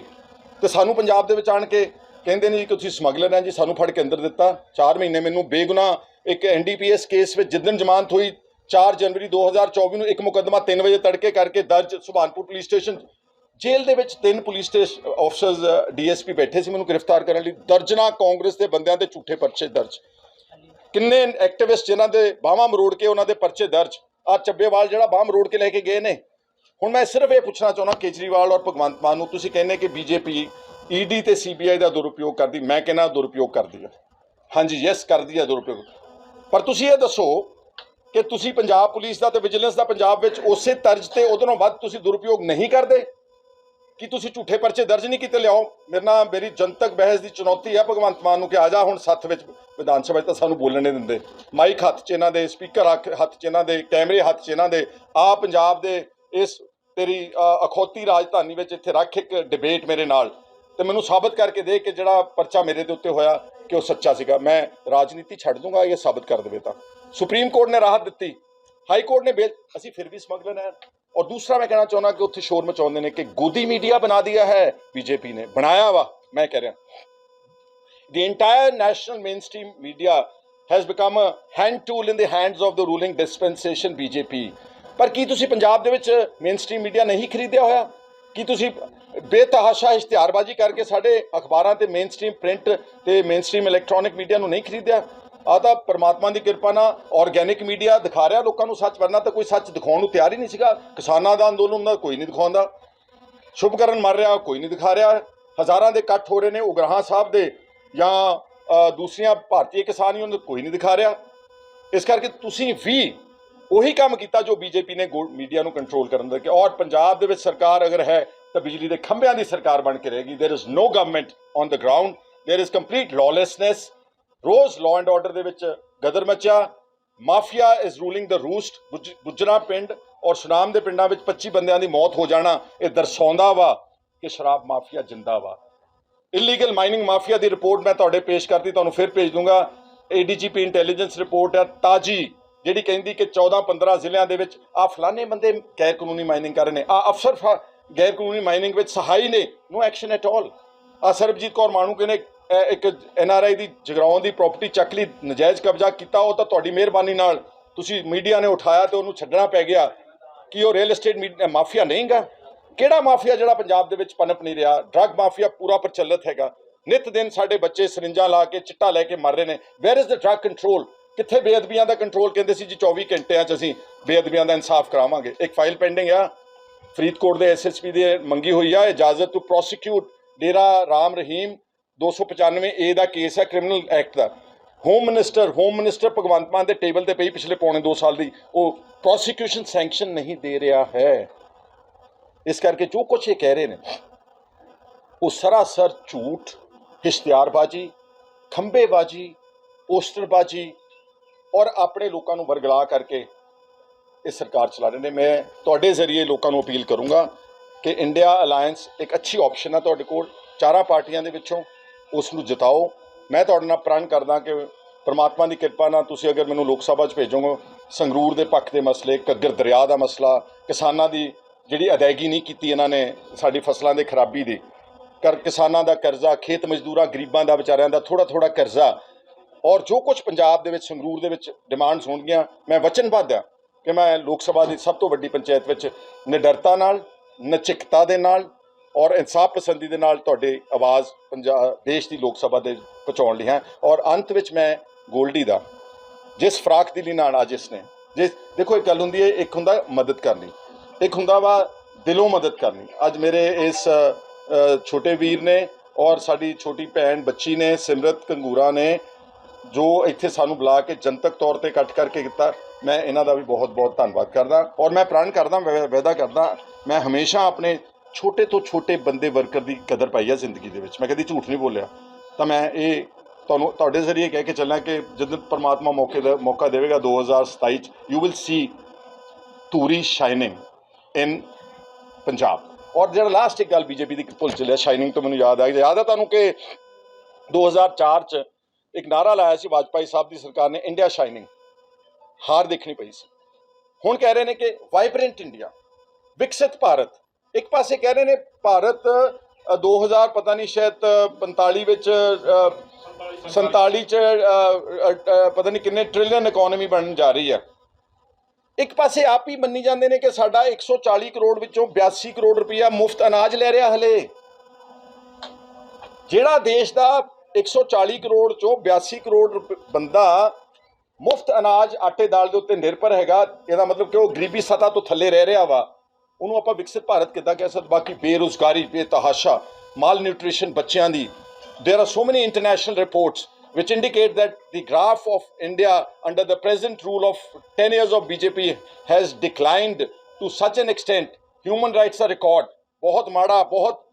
ਤੇ ਸਾਨੂੰ ਪੰਜਾਬ ਦੇ ਵਿੱਚ ਆਣ ਕੇ ਕਹਿੰਦੇ ਨੇ ਜੀ ਕਿ ਤੁਸੀਂ ਸਮਗਲਰ ਹੈ ਜੀ, ਸਾਨੂੰ ਫੜ ਕੇ ਅੰਦਰ ਦਿੱਤਾ। 4 ਮਹੀਨੇ ਮੈਨੂੰ ਬੇਗੁਨਾਹ ਇੱਕ ਐਨਡੀਪੀਐਸ ਕੇਸ ਵਿੱਚ ਜਿੱਦਣ ਜ਼ਮਾਨਤ ਹੋਈ 4 ਜਨਵਰੀ 2024 ਨੂੰ ਇੱਕ ਮੁਕੱਦਮਾ 3 ਵਜੇ ਤੜਕੇ ਕਰਕੇ ਦਰਜ ਸੁਭਾਨਪੁਰ ਪੁਲਿਸ ਸਟੇਸ਼ਨ ਜੇਲ੍ਹ ਦੇ ਵਿੱਚ ਤਿੰਨ ਪੁਲਿਸ ਸਟੇਸ਼ਨ ਆਫਸਰਸ ਡੀਐਸਪੀ ਬੈਠੇ ਸੀ ਮੈਨੂੰ ਗ੍ਰਿਫਤਾਰ ਕਰਨ ਲਈ। ਦਰਜਨਾ ਕਾਂਗਰਸ ਦੇ ਬੰਦਿਆਂ ਤੇ ਝੂਠੇ ਪਰਚੇ ਦਰਜ। ਕਿੰਨੇ ਐਕਟਿਵਿਸਟ ਜਿਨ੍ਹਾਂ ਦੇ ਬਾਹਾਂ ਮਰੋੜ ਕੇ ਉਹਨਾਂ ਦੇ ਪਰਚੇ ਦਰਜ। ਆ ਚੱਬੇਵਾਲ ਜਿਹੜਾ ਬਾਹਾਂ ਮਰੋੜ ਕੇ ਲੈ ਕੇ ਗਏ ਨੇ। ਹੁਣ ਮੈਂ ਸਿਰਫ ਇਹ ਪੁੱਛਣਾ ਚਾਹੁੰਦਾ, ਕੇਜਰੀਵਾਲ ਔਰ ਭਗਵੰਤ ਮਾਨ ਨੂੰ ਤੁਸੀਂ ਕਹਿੰਦੇ ਕਿ ਬੀਜੇਪੀ ਈਡੀ ਤੇ ਸੀਬੀਆਈ ਦਾ ਦੁਰਉਪਯੋਗ ਕਰਦੀ, ਮੈਂ ਕਹਿੰਦਾ ਦੁਰਉਪਯੋਗ ਕਰਦੀ ਹੈ ਹਾਂਜੀ ਯੈਸ ਕਰਦੀ ਹੈ ਦੁਰਉਪਯੋਗ। ਪਰ ਤੁਸੀਂ ਇਹ ਦੱਸੋ ਕਿ ਤੁਸੀਂ ਪੰਜਾਬ ਪੁਲਿਸ ਦਾ ਤੇ ਵਿਜੀਲੈਂਸ ਦਾ ਪੰਜਾਬ ਵਿੱਚ ਉਸੇ ਤਰਜ਼ ਤੇ ਉਹਦੇ ਨਾਲੋਂ ਵੱਧ ਤੁਸੀਂ ਦੁਰਉਪਯੋਗ ਨਹੀਂ ਕਰਦੇ? ਕਿ ਤੁਸੀਂ ਝੂਠੇ ਪਰਚੇ ਦਰਜ ਨਹੀਂ ਕੀਤੇ? ਲਿਆਓ। ਮੇਰੇ ਨਾਲ ਮੇਰੀ ਜਨਤਕ ਬਹਿਸ ਦੀ ਚੁਣੌਤੀ ਹੈ। ਭਗਵੰਤ ਮਾਨ ਨੂੰ ਕਿ ਆ ਜਾ। ਹੁਣ ਸੱਥ ਵਿੱਚ ਵਿਧਾਨ ਸਭਾ 'ਚ ਤਾਂ ਸਾਨੂੰ ਬੋਲਣ ਨਹੀਂ ਦਿੰਦੇ। ਮਾਈਕ ਹੱਥ 'ਚ ਇਹਨਾਂ ਦੇ, ਸਪੀਕਰ ਹੱਥ 'ਚ ਇਹਨਾਂ ਦੇ, ਕੈਮਰੇ ਹੱਥ 'ਚ ਇਹਨਾਂ ਦੇ। ਆ ਪੰਜਾਬ ਦੇ ਇਸ ਤੇਰੀ ਅਖੌਤੀ ਰਾਜਧਾਨੀ ਵਿੱਚ ਇੱਥੇ ਰੱਖ ਇੱਕ ਡਿਬੇਟ ਮੇਰੇ ਨਾਲ। ਤੇ ਮੈਨੂੰ ਸਾਬਤ ਕਰਕੇ ਦੇ ਕਿ ਜਿਹੜਾ ਪਰਚਾ ਮੇਰੇ ਦੇ ਉੱਤੇ ਹੋਇਆ, ਕਿ ਉਹ ਸੱਚਾ ਸੀਗਾ। ਮੈਂ ਰਾਜਨੀਤੀ ਛੱਡ ਦੂੰਗਾ, ਇਹ ਸਾਬਤ ਕਰ ਦੇਵੇ ਤਾਂ। ਸੁਪਰੀਮ ਕੋਰਟ ਨੇ ਰਾਹਤ ਦਿੱਤੀ। ਹਾਈ ਕੋਰਟ ਨੇ ਬੇਲ ਅਸੀਂ ਫਿਰ ਵੀ ਸਮਗਲਰ ਹੈ। ਔਰ ਦੂਸਰਾ ਮੈਂ ਕਹਿਣਾ ਚਾਹੁੰਦਾ ਕਿ ਉੱਥੇ ਸ਼ੋਰ ਮਚਾਉਂਦੇ ਨੇ ਕਿ ਗੋਦੀ ਮੀਡੀਆ ਬਣਾ ਦਿਆ ਹੈ, ਬੀਜੇਪੀ ਨੇ। ਬਣਾਇਆ ਵਾ, ਮੈਂ ਕਹਿ ਰਿਹਾ। The entire national mainstream media has become a hand tool in the hands of the ruling dispensation BJP ਪਰ ਕੀ ਤੁਸੀਂ ਪੰਜਾਬ ਦੇ ਵਿੱਚ ਮੇਨਸਟ੍ਰੀਮ ਮੀਡੀਆ ਨਹੀਂ ਖਰੀਦਿਆ ਹੋਇਆ? ਕੀ ਤੁਸੀਂ ਬੇਤਹਾਸ਼ਾ ਇਸ਼ਤਿਹਾਰਬਾਜ਼ੀ ਕਰਕੇ ਸਾਡੇ ਅਖਬਾਰਾਂ ਤੇ ਮੇਨਸਟ੍ਰੀਮ ਪ੍ਰਿੰਟ ਤੇ ਮੇਨਸਟ੍ਰੀਮ ਇਲੈਕਟ੍ਰੋਨਿਕ ਮੀਡੀਆ ਨੂੰ ਨਹੀਂ ਖਰੀਦਿਆ? ਆ ਤਾਂ ਪਰਮਾਤਮਾ ਦੀ ਕਿਰਪਾ ਨਾਲ ਆਰਗੈਨਿਕ ਮੀਡੀਆ ਦਿਖਾ ਰਿਹਾ ਲੋਕਾਂ ਨੂੰ ਸੱਚ ਵਰਨਾ ਤਾਂ ਕੋਈ ਸੱਚ ਦਿਖਾਉਣ ਨੂੰ ਤਿਆਰ ਹੀ ਨਹੀਂ ਸੀਗਾ ਕਿਸਾਨਾਂ ਦਾ ਅੰਦੋਲਨ ਦਾ ਕੋਈ ਨਹੀਂ ਦਿਖਾਉਂਦਾ ਸ਼ੁਭਕਰਨ ਮਰ ਰਿਹਾ ਕੋਈ ਨਹੀਂ ਦਿਖਾ ਰਿਹਾ ਹਜ਼ਾਰਾਂ ਦੇ ਇਕੱਠ ਹੋ ਰਹੇ ਨੇ ਉਗਰਾਹਾਂ ਸਾਹਿਬ ਦੇ ਜਾਂ ਅ, ਦੂਸਰੀਆਂ ਭਾਰਤੀ ਕਿਸਾਨ ਯੂਨੀਅਨ ਦੇ ਕੋਈ ਨਹੀਂ ਦਿਖਾ ਰਿਹਾ ਇਸ ਕਰਕੇ ਤੁਸੀਂ ਵੀ ਉਹੀ ਕੰਮ ਕੀਤਾ ਜੋ ਬੀਜੇਪੀ ਨੇ ਮੀਡੀਆ ਨੂੰ ਕੰਟਰੋਲ ਕਰਨ ਦਾ ਕਿ ਔਰ ਪੰਜਾਬ ਦੇ ਵਿੱਚ ਸਰਕਾਰ ਅਗਰ ਹੈ ਤਾਂ ਬਿਜਲੀ ਦੇ ਖੰਭਿਆਂ ਦੀ ਸਰਕਾਰ ਬਣ ਕੇ ਰਹੇਗੀ there is no government on the ground there is complete ਲawlessness rose law and order ਦੇ ਵਿੱਚ ਗਦਰ ਮਚਿਆ, mafia is ruling the roost ਗੁਜਰਾ ਪਿੰਡ ਔਰ ਸੁਨਾਮ ਦੇ ਪਿੰਡਾਂ ਵਿੱਚ 25 ਬੰਦਿਆਂ ਦੀ ਮੌਤ ਹੋ ਜਾਣਾ, ਇਹ ਦਰਸਾਉਂਦਾ ਵਾ ਕਿ ਸ਼ਰਾਬ ਮਾਫੀਆ ਜਿੰਦਾ ਵਾ। ਇਲੀਗਲ ਮਾਈਨਿੰਗ ਮਾਫੀਆ ਦੀ ਰਿਪੋਰਟ ਮੈਂ ਤੁਹਾਡੇ ਪੇਸ਼ ਕਰਤੀ, ਤੁਹਾਨੂੰ ਫਿਰ ਭੇਜ ਦੂੰਗਾ। ਏਡੀਜੀਪੀ ਇੰਟੈਲੀਜੈਂਸ ਰਿਪੋਰਟ ਹੈ, ਤਾਜੀ, ਜਿਹੜੀ ਕਹਿੰਦੀ ਕਿ 14-15 ਜ਼ਿਲ੍ਹਿਆਂ ਦੇ ਵਿੱਚ ਆ ਫਲਾਣੇ ਬੰਦੇ ਗੈਰ ਕਾਨੂੰਨੀ ਮਾਈਨਿੰਗ ਕਰ ਰਹੇ ਨੇ। ਆ ਅਫਸਰ ਫ- ਗੈਰ ਕਾਨੂੰਨੀ ਮਾਈਨਿੰਗ ਵਿੱਚ ਸਹਾਈ ਨੇ ਨੋ ਐਕਸ਼ਨ ਐਟ ਆਲ ਆ ਸਰਬਜੀਤ ਕੌਰ ਮਾਣੂ ਕਹਿੰਦੇ ਇੱਕ N R I the ਜਗਰਾਉਣ the property ਚੱਕ ਲਈ, ਨਜਾਇਜ਼ ਕਬਜ਼ਾ ਕੀਤਾ, ਉਹ ਤਾਂ ਤੁਹਾਡੀ ਮਿਹਰਬਾਨੀ ਨਾਲ ਤੁਸੀਂ ਮੀਡੀਆ ਨੇ ਉਠਾਇਆ ਤੇ ਉਹਨੂੰ ਛੱਡਣਾ ਪੈ ਗਿਆ। ਕਿ ਉਹ ਰੀਅਲ ਏਸਟੇਟ ਮਾਫੀਆ ਨਹੀਂਗਾ? ਕਿਹੜਾ ਮਾਫੀਆ ਜਿਹੜਾ ਪੰਜਾਬ ਦੇ ਵਿੱਚ ਪਨਪ ਨਹੀਂ ਰਿਹਾ? ਡਰੱਗ ਮਾਫੀਆ ਪੂਰਾ ਪ੍ਰਚਲਿਤ ਹੈਗਾ। ਨਿਤ ਦਿਨ ਸਾਡੇ ਬੱਚੇ ਸਰਿੰਜਾਂ ਲਾ ਕੇ, ਚਿੱਟਾ ਲੈ ਕੇ ਮਰ ਰਹੇ ਨੇ। Where is the drug control ਕਿੱਥੇ ਬੇਅਦਬੀਆਂ ਦਾ ਕੰਟਰੋਲ ਕਹਿੰਦੇ ਸੀ ਜੀ 24 ਘੰਟਿਆਂ 'ਚ ਅਸੀਂ ਬੇਅਦਬੀਆਂ ਦਾ ਇਨਸਾਫ ਕਰਾਵਾਂਗੇ। ਇੱਕ ਫਾਈਲ ਪੈਂਡਿੰਗ ਆ। ਫਰੀਦਕੋਟ ਦੇ ਐਸਐਸਪੀ ਦੇ ਮੰਗੀ ਹੋਈ ਆ, ਇਜਾਜ਼ਤ to prosecute Dera Ram Rahim. 295 A the case ਹੈ ਕ੍ਰਿਮੀਨਲ ਐਕਟ ਦਾ। Home minister home minister Bhagwant Mann ਦੇ ਟੇਬਲ ਤੇ ਪਈ ਪਿਛਲੇ ਪੌਣੇ 2 ਸਾਲ ਦੀ। ਉਹ ਪ੍ਰੋਸੀਕਿਊਸ਼ਨ ਸੈਂਕਸ਼ਨ ਨਹੀਂ ਦੇ ਰਿਹਾ ਹੈ। ਇਸ ਕਰਕੇ ਜੋ ਕੁਝ ਇਹ ਕਹਿ ਰਹੇ ਨੇ, ਉਹ ਸਰਾਸਰ ਝੂਠ ਇਸ਼ਤਿਹਾਰਬਾਜ਼ੀ ਖੰਬੇਬਾਜ਼ੀ ਪੋਸਟਰਬਾਜ਼ੀ ਔਰ ਆਪਣੇ ਲੋਕਾਂ ਨੂੰ ਵਰਗਲਾ ਕਰਕੇ ਇਹ ਸਰਕਾਰ ਚਲਾ ਰਹੇ ਨੇ। ਮੈਂ ਤੁਹਾਡੇ ਜ਼ਰੀਏ ਲੋਕਾਂ ਨੂੰ ਅਪੀਲ ਕਰੂੰਗਾ ਕਿ ਇੰਡੀਆ ਅਲਾਈਅੰਸ ਇੱਕ ਅੱਛੀ ਆਪਸ਼ਨ ਹੈ ਤੁਹਾਡੇ ਕੋਲ। ਚਾਰਾਂ ਪਾਰਟੀਆਂ ਦੇ ਵਿੱਚੋਂ ਉਸ ਨੂੰ ਜਿਤਾਓ। ਮੈਂ ਤੁਹਾਡੇ ਨਾਲ ਪ੍ਰਣ ਕਰਦਾ ਕਿ ਪਰਮਾਤਮਾ ਦੀ ਕਿਰਪਾ ਨਾਲ ਤੁਸੀਂ ਅਗਰ ਮੈਨੂੰ ਲੋਕ ਸਭਾ 'ਚ ਭੇਜੋਗੇ, ਸੰਗਰੂਰ ਦੇ ਪੱਖ ਦੇ ਮਸਲੇ, ਘੱਗਰ ਦਰਿਆ ਦਾ ਮਸਲਾ, ਕਿਸਾਨਾਂ ਦੀ ਜਿਹੜੀ ਅਦਾਇਗੀ ਨਹੀਂ ਕੀਤੀ ਇਹਨਾਂ ਨੇ ਸਾਡੀ ਫਸਲਾਂ ਦੇ ਖਰਾਬੀ ਦੀ ਕਰ ਕਿਸਾਨਾਂ ਦਾ ਕਰਜ਼ਾ, ਖੇਤ ਮਜ਼ਦੂਰਾਂ, ਗਰੀਬਾਂ ਦਾ, ਵਿਚਾਰਿਆਂ ਦਾ ਥੋੜਾ ਥੋੜਾ ਕਰਜ਼ਾ, ਔਰ ਜੋ ਕੁਝ ਪੰਜਾਬ ਦੇ ਵਿੱਚ, ਸੰਗਰੂਰ ਦੇ ਵਿੱਚ ਡਿਮਾਂਡਸ ਹੋਣਗੀਆਂ, ਮੈਂ ਵਚਨਬੱਧ ਹਾਂ ਕਿ ਮੈਂ ਲੋਕ ਸਭਾ ਦੀ ਸਭ ਤੋਂ ਵੱਡੀ ਪੰਚਾਇਤ ਵਿੱਚ ਨਿਡਰਤਾ ਨਾਲ, ਨਚਿਕਤਾ ਦੇ ਨਾਲ ਔਰ ਇਨਸਾਫ ਪਸੰਦੀ ਦੇ ਨਾਲ ਤੁਹਾਡੇ ਆਵਾਜ਼ ਪੰਜਾਬ ਦੇਸ਼ ਦੀ ਲੋਕ ਸਭਾ ਦੇ ਪਹੁੰਚਾਉਣ ਲਈ ਹੈ। ਔਰ ਅੰਤ ਵਿੱਚ ਮੈਂ ਗੋਲਡੀ ਦਾ, ਜਿਸ ਫਰਾਕ ਦਿਲੀ ਨਾਲ ਅੱਜ ਇਸਨੇ, ਜਿਸ, ਦੇਖੋ ਇੱਕ ਗੱਲ ਹੁੰਦੀ ਹੈ, ਇੱਕ ਹੁੰਦਾ ਮਦਦ ਕਰਨੀ, ਇੱਕ ਹੁੰਦਾ ਵਾ ਦਿਲੋਂ ਮਦਦ ਕਰਨੀ। ਅੱਜ ਮੇਰੇ ਇਸ ਛੋਟੇ ਵੀਰ ਨੇ ਔਰ ਸਾਡੀ ਛੋਟੀ ਭੈਣ ਬੱਚੀ ਨੇ, ਸਿਮਰਤ ਕੰਗੂਰਾ ਨੇ, ਜੋ ਇੱਥੇ ਸਾਨੂੰ ਬੁਲਾ ਕੇ ਜਨਤਕ ਤੌਰ ਤੇ ਇਕੱਠ ਕਰਕੇ ਕੀਤਾ, ਮੈਂ ਇਹਨਾਂ ਦਾ ਵੀ ਬਹੁਤ ਬਹੁਤ ਧੰਨਵਾਦ ਕਰਦਾ। ਔਰ ਮੈਂ ਪ੍ਰਣ ਕਰਦਾ, ਵੈ- ਵਾਅਦਾ ਕਰਦਾ, ਮੈਂ ਹਮੇਸ਼ਾ ਆਪਣੇ ਛੋਟੇ ਤੋਂ ਛੋਟੇ ਬੰਦੇ ਵਰਕਰ ਦੀ ਕਦਰ ਪਾਈ ਆ ਜ਼ਿੰਦਗੀ ਦੇ ਵਿੱਚ। ਮੈਂ ਕਦੀ ਝੂਠ ਨਹੀਂ ਬੋਲਿਆ। ਤਾਂ ਮੈਂ ਇਹ ਤੁਹਾਨੂੰ, ਤੁਹਾਡੇ ਜ਼ਰੀਏ ਕਹਿ ਕੇ ਚੱਲਾਂ ਕਿ ਜਦੋਂ ਪਰਮਾਤਮਾ ਮੌਕੇ ਦਾ, ਮੌਕਾ ਦੇਵੇਗਾ 2027 ਚ you will see Turi shining in Punjab. ਔਰ ਜਿਹੜਾ ਲਾਸਟ ਇੱਕ ਗੱਲ ਬੀਜੇਪੀ ਦੀ ਭੁੱਲ ਚੱਲਿਆ ਸ਼ਾਈਨਿੰਗ ਤੋਂ ਮੈਨੂੰ ਯਾਦ ਆ ਗਿਆ। ਯਾਦ ਹੈ ਤੁਹਾਨੂੰ ਕਿ 2004 ਚ ਇੱਕ ਨਾਰਾ ਲਾਇਆ ਸੀ ਵਾਜਪਾਈ ਸਾਹਿਬ ਦੀ ਸਰਕਾਰ ਨੇ ਇੰਡੀਆ ਸ਼ਾਈਨਿੰਗ ਹਾਰ ਦੇਖਣੀ ਪਈ ਸੀ। ਹੁਣ ਕਹਿ ਰਹੇ ਨੇ ਕਿ ਵਾਈਬ੍ਰੈਂਟ ਇੰਡੀਆ ਵਿਕਸਿਤ ਭਾਰਤ ਇੱਕ ਪਾਸੇ ਕਹਿ ਰਹੇ ਨੇ ਭਾਰਤ ਅ, 2000 ਪਤਾ ਨਹੀਂ ਸ਼ਾਇਦ ਅ, 45 ਵਿੱਚ ਅ, 47 ਚ ਪਤਾ ਨਹੀਂ ਕਿੰਨੇ ਟ੍ਰਿਲੀਅਨ ਇਕਨੋਮੀ ਬਣਨ ਜਾ ਰਹੀ ਹੈ। ਇੱਕ ਪਾਸੇ ਆਪ ਹੀ ਮੰਨੀ ਜਾਂਦੇ ਨੇ ਕਿ ਸਾਡਾ 140 ਕਰੋੜ ਵਿੱਚੋਂ 82 ਕਰੋੜ ਰੁਪਇਆ ਮੁਫਤ ਅਨਾਜ ਲੈ ਰਿਹਾ ਹਲੇ। ਜਿਹੜਾ ਦੇਸ਼ ਦਾ 140 ਕਰੋੜ ਚੋਂ 82 ਕਰੋੜ ਰੁਪ- ਬੰਦਾ ਮੁਫਤ ਅਨਾਜ ਆਟੇ ਦਾਲ ਦੇ ਉੱਤੇ ਨਿਰਭਰ ਹੈਗਾ ਇਹਦਾ ਮਤਲਬ ਕਿ ਉਹ ਗਰੀਬੀ ਸਤਾ ਤੋਂ ਥੱਲੇ ਰਹਿ ਰਿਹਾ ਵਾ। ਉਹਨੂੰ ਆਪਾਂ ਵਿਕਸਿਤ ਭਾਰਤ ਕਿੱਦਾਂ ਕਹਿ ਸਕਦੇ ਬਾਕੀ ਬੇਰੁਜ਼ਗਾਰੀ ਬੇਤਹਾਸ਼ਾ ਮਾਲ ਨਿਊਟ੍ਰੀਸ਼ਨ ਬੱਚਿਆਂ ਦੀ there are so many international reports which indicate that the graph of India under the present rule of 10 years of BJP has declined to such an extent. Human rights are record. ਬਹੁਤ ਮਾੜਾ ਬਹੁਤ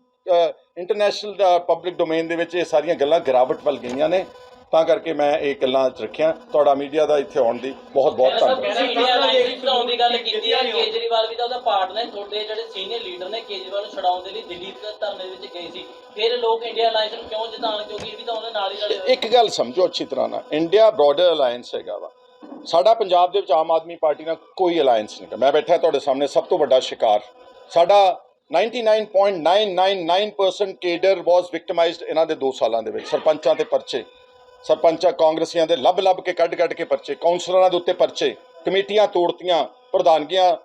international public domain ਦੇ ਵਿੱਚ ਇਹ ਸਾਰੀਆਂ ਗੱਲਾਂ ਗਿਰਾਵਟ ਵੱਲ ਗਈਆਂ ਨੇ ਤਾਂ ਕਰਕੇ ਮੈਂ ਇਹ ਗੱਲਾਂ 'ਚ ਰੱਖਿਆ। ਤੁਹਾਡਾ ਮੀਡੀਆ ਦਾ ਇੱਥੇ ਆਉਣ ਦੀ ਬਹੁਤ ਬਹੁਤ ਧੰਨਵਾਦ। ਤੁਸੀਂ ਇੰਡੀਆ ਅਲਾਈਅੰਸ ਬਣਾਉਣ ਦੀ ਗੱਲ ਕੀਤੀ ਹੈ ਕੇਜਰੀਵਾਲ ਵੀ ਤਾਂ ਉਹਦਾ ਪਾਰਟ ਨੇ। ਤੁਹਾਡੇ ਜਿਹੜੇ ਸੀਨੀਅਰ ਲੀਡਰ ਨੇ ਕੇਜਰੀਵਾਲ ਨੂੰ ਛਡਾਉਣ ਦੇ ਲਈ ਦਿੱਲੀ ਦੇ ਧਰਨੇ ਦੇ ਵਿੱਚ ਗਏ ਸੀ। ਫਿਰ ਲੋਕ ਇੰਡੀਆ ਅਲਾਈਅੰਸ ਨੂੰ ਕਿਉਂ ਜਿਤਾਣ ਕਿਉਂਕਿ ਇਹ ਵੀ ਤਾਂ ਉਹਦੇ ਨਾਲ ਹੀ ਰਲੇ ਇੱਕ ਗੱਲ ਸਮਝੋ ਅੱਛੀ ਤਰ੍ਹਾਂ ਨਾਲ। ਇੰਡੀਆ ਬ੍ਰੌਡਰ ਅਲਾਈਅੰਸ ਹੈਗਾ ਵਾ। ਸਾਡਾ ਪੰਜਾਬ ਦੇ ਵਿੱਚ ਆਮ ਆਦਮੀ ਪਾਰਟੀ ਨਾਲ ਕੋਈ ਅਲਾਈਅੰਸ ਨਹੀਂ। ਮੈਂ ਬੈਠਾ ਤੁਹਾਡੇ ਸਾਹਮਣੇ ਸਭ ਤੋਂ ਵੱਡਾ ਸ਼ਿਕਾਰ। ਸਾਡਾ 99.999% ਕੇਡਰ ਵਾਸ ਵਿਕਟਮਾਈਜ਼ਡ ਇਹਨਾਂ ਦੇ 2 ਸਾਲਾਂ ਦੇ ਵਿੱਚ। ਸਰਪੰਚਾਂ ਤੇ ਪਰਚੇ। ਸਰਪੰਚਾਂ ਕਾਂਗਰਸੀਆਂ ਦੇ ਲੱਭ ਲੱਭ ਕੇ ਕੱਢ ਕੱਢ ਕੇ ਪਰਚੇ ਕਾਉਂਸਲਰਾਂ ਦੇ ਉੱਤੇ ਪਰਚੇ, ਕਮੇਟੀਆਂ ਤੋੜਤੀਆਂ, ਪ੍ਰਧਾਨਗੀਆਂ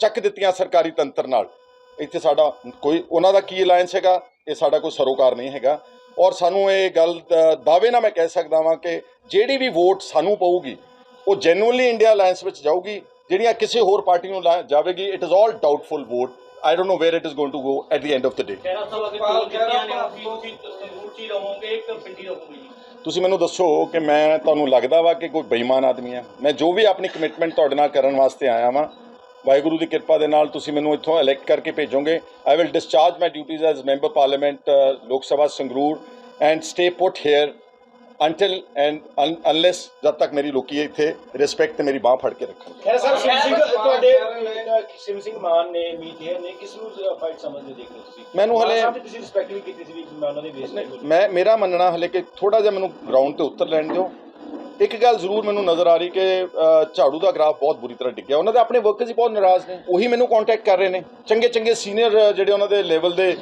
ਚੱਕ ਦਿੱਤੀਆਂ ਸਰਕਾਰੀ ਤੰਤਰ ਨਾਲ। ਇੱਥੇ ਸਾਡਾ ਕੋਈ, ਉਹਨਾਂ ਦਾ ਕੀ ਅਲਾਈਅੰਸ ਹੈਗਾ? ਇਹ ਸਾਡਾ ਕੋਈ ਸਰੋਕਾਰ ਨਹੀਂ ਹੈਗਾ। ਔਰ ਸਾਨੂੰ ਇਹ ਗੱਲ ਦਾਅਵੇ ਨਾਲ ਮੈਂ ਕਹਿ ਸਕਦਾ ਵਾਂ ਕਿ ਜਿਹੜੀ ਵੀ ਵੋਟ ਸਾਨੂੰ ਪਊਗੀ, ਉਹ ਜੈਨੂਅਲੀ ਇੰਡੀਆ ਅਲਾਈਅੰਸ ਵਿੱਚ ਜਾਊਗੀ, ਜਿਹੜੀਆਂ ਕਿਸੇ ਹੋਰ ਪਾਰਟੀ ਨੂੰ ਲਾ- ਜਾਵੇਗੀ it is all doubtful vote I don't know where it is going to go at the end of the day Khaira sahib ਅਗਰ ਚੋਣ ਜਿੱਤੀਆਂ ਨੇ ਤੁਸੀਂ ਸੰਗਰੂਰ ਰਹੋਗੇ ਕਿ ਪਿੰਡੀ ਰਹੋਗੇ ਤੁਸੀਂ ਮੈਨੂੰ ਦੱਸੋ ਕਿ ਮੈਂ ਤੁਹਾਨੂੰ ਲੱਗਦਾ ਵਾ ਕਿ ਕੋਈ ਬੇਈਮਾਨ ਆਦਮੀ ਆ। ਮੈਂ ਜੋ ਵੀ ਆਪਣੀ ਕਮਿਟਮੈਂਟ ਤੁਹਾਡੇ ਨਾਲ ਕਰਨ ਵਾਸਤੇ ਆਇਆ ਵਾਂ, ਵਾਹਿਗੁਰੂ ਦੀ ਕਿਰਪਾ ਦੇ ਨਾਲ ਤੁਸੀਂ ਮੈਨੂੰ ਇੱਥੋਂ ਇਲੈਕਟ ਕਰਕੇ ਭੇਜੋਗੇ। I will discharge my duties as member parliament Lok Sabha Sangrur and stay put here until and unless ਜਦ ਤੱਕ ਮੇਰੀ ਲੋਕੀ ਇੱਥੇ ਰਿਸਪੈਕਟ ਤੇ ਮੇਰੀ ਬਾਹ ਫੜ ਕੇ ਰੱਖਣ। ਖੈਰਾ ਸਾਹਿਬ ਸਿੰਘ ਤੁਹਾਡੇ ਸਿਮ ਸਿੰਘ ਮਾਨ ਨੇ ਮੀਤ ਨੇ ਕਿਸ ਨੂੰ ਫਾਈਟ ਸਮਝਦੇ ਦੇਖ ਰਹੇ ਹੋ ਤੁਸੀਂ? ਮੈਨੂੰ ਹਲੇ- ਸਾਹਿਬ ਦੀ ਤੁਸੀਂ ਰਿਸਪੈਕਟ ਵੀ ਕੀਤੀ ਸੀ ਵੀ ਮੈਂ ਉਹਨਾਂ ਦੇ ਬੇਸ ਤੇ ਕੁਝ ਮੈਂ ਮੇਰਾ ਮੰਨਣਾ ਹਲੇ ਕਿ ਥੋੜਾ ਜਿਹਾ ਮੈਨੂੰ ਗਰਾਊਂਡ ਤੇ ਉਤਰ ਲੈਣ ਦਿਓ। ਇੱਕ ਗੱਲ ਜ਼ਰੂਰ ਮੈਨੂੰ ਨਜ਼ਰ ਆ ਰਹੀ ਕਿ ਝਾੜੂ ਦਾ ਗ੍ਰਾਫ ਬਹੁਤ ਬੁਰੀ ਤਰ੍ਹਾਂ ਡਿੱਗਿਆ। ਉਹਨਾਂ ਦੇ ਆਪਣੇ ਵਰਕਰਸ ਹੀ ਬਹੁਤ ਨਾਰਾਜ਼ ਨੇ। ਉਹੀ ਮੈਨੂੰ ਕੰਟੈਕਟ ਕਰ ਰਹੇ ਨੇ। ਚੰਗੇ ਚੰਗੇ ਸੀਨੀਅਰ ਜਿਹੜੇ ਉਹਨਾਂ ਦੇ ਲੈਵਲ ਦੇ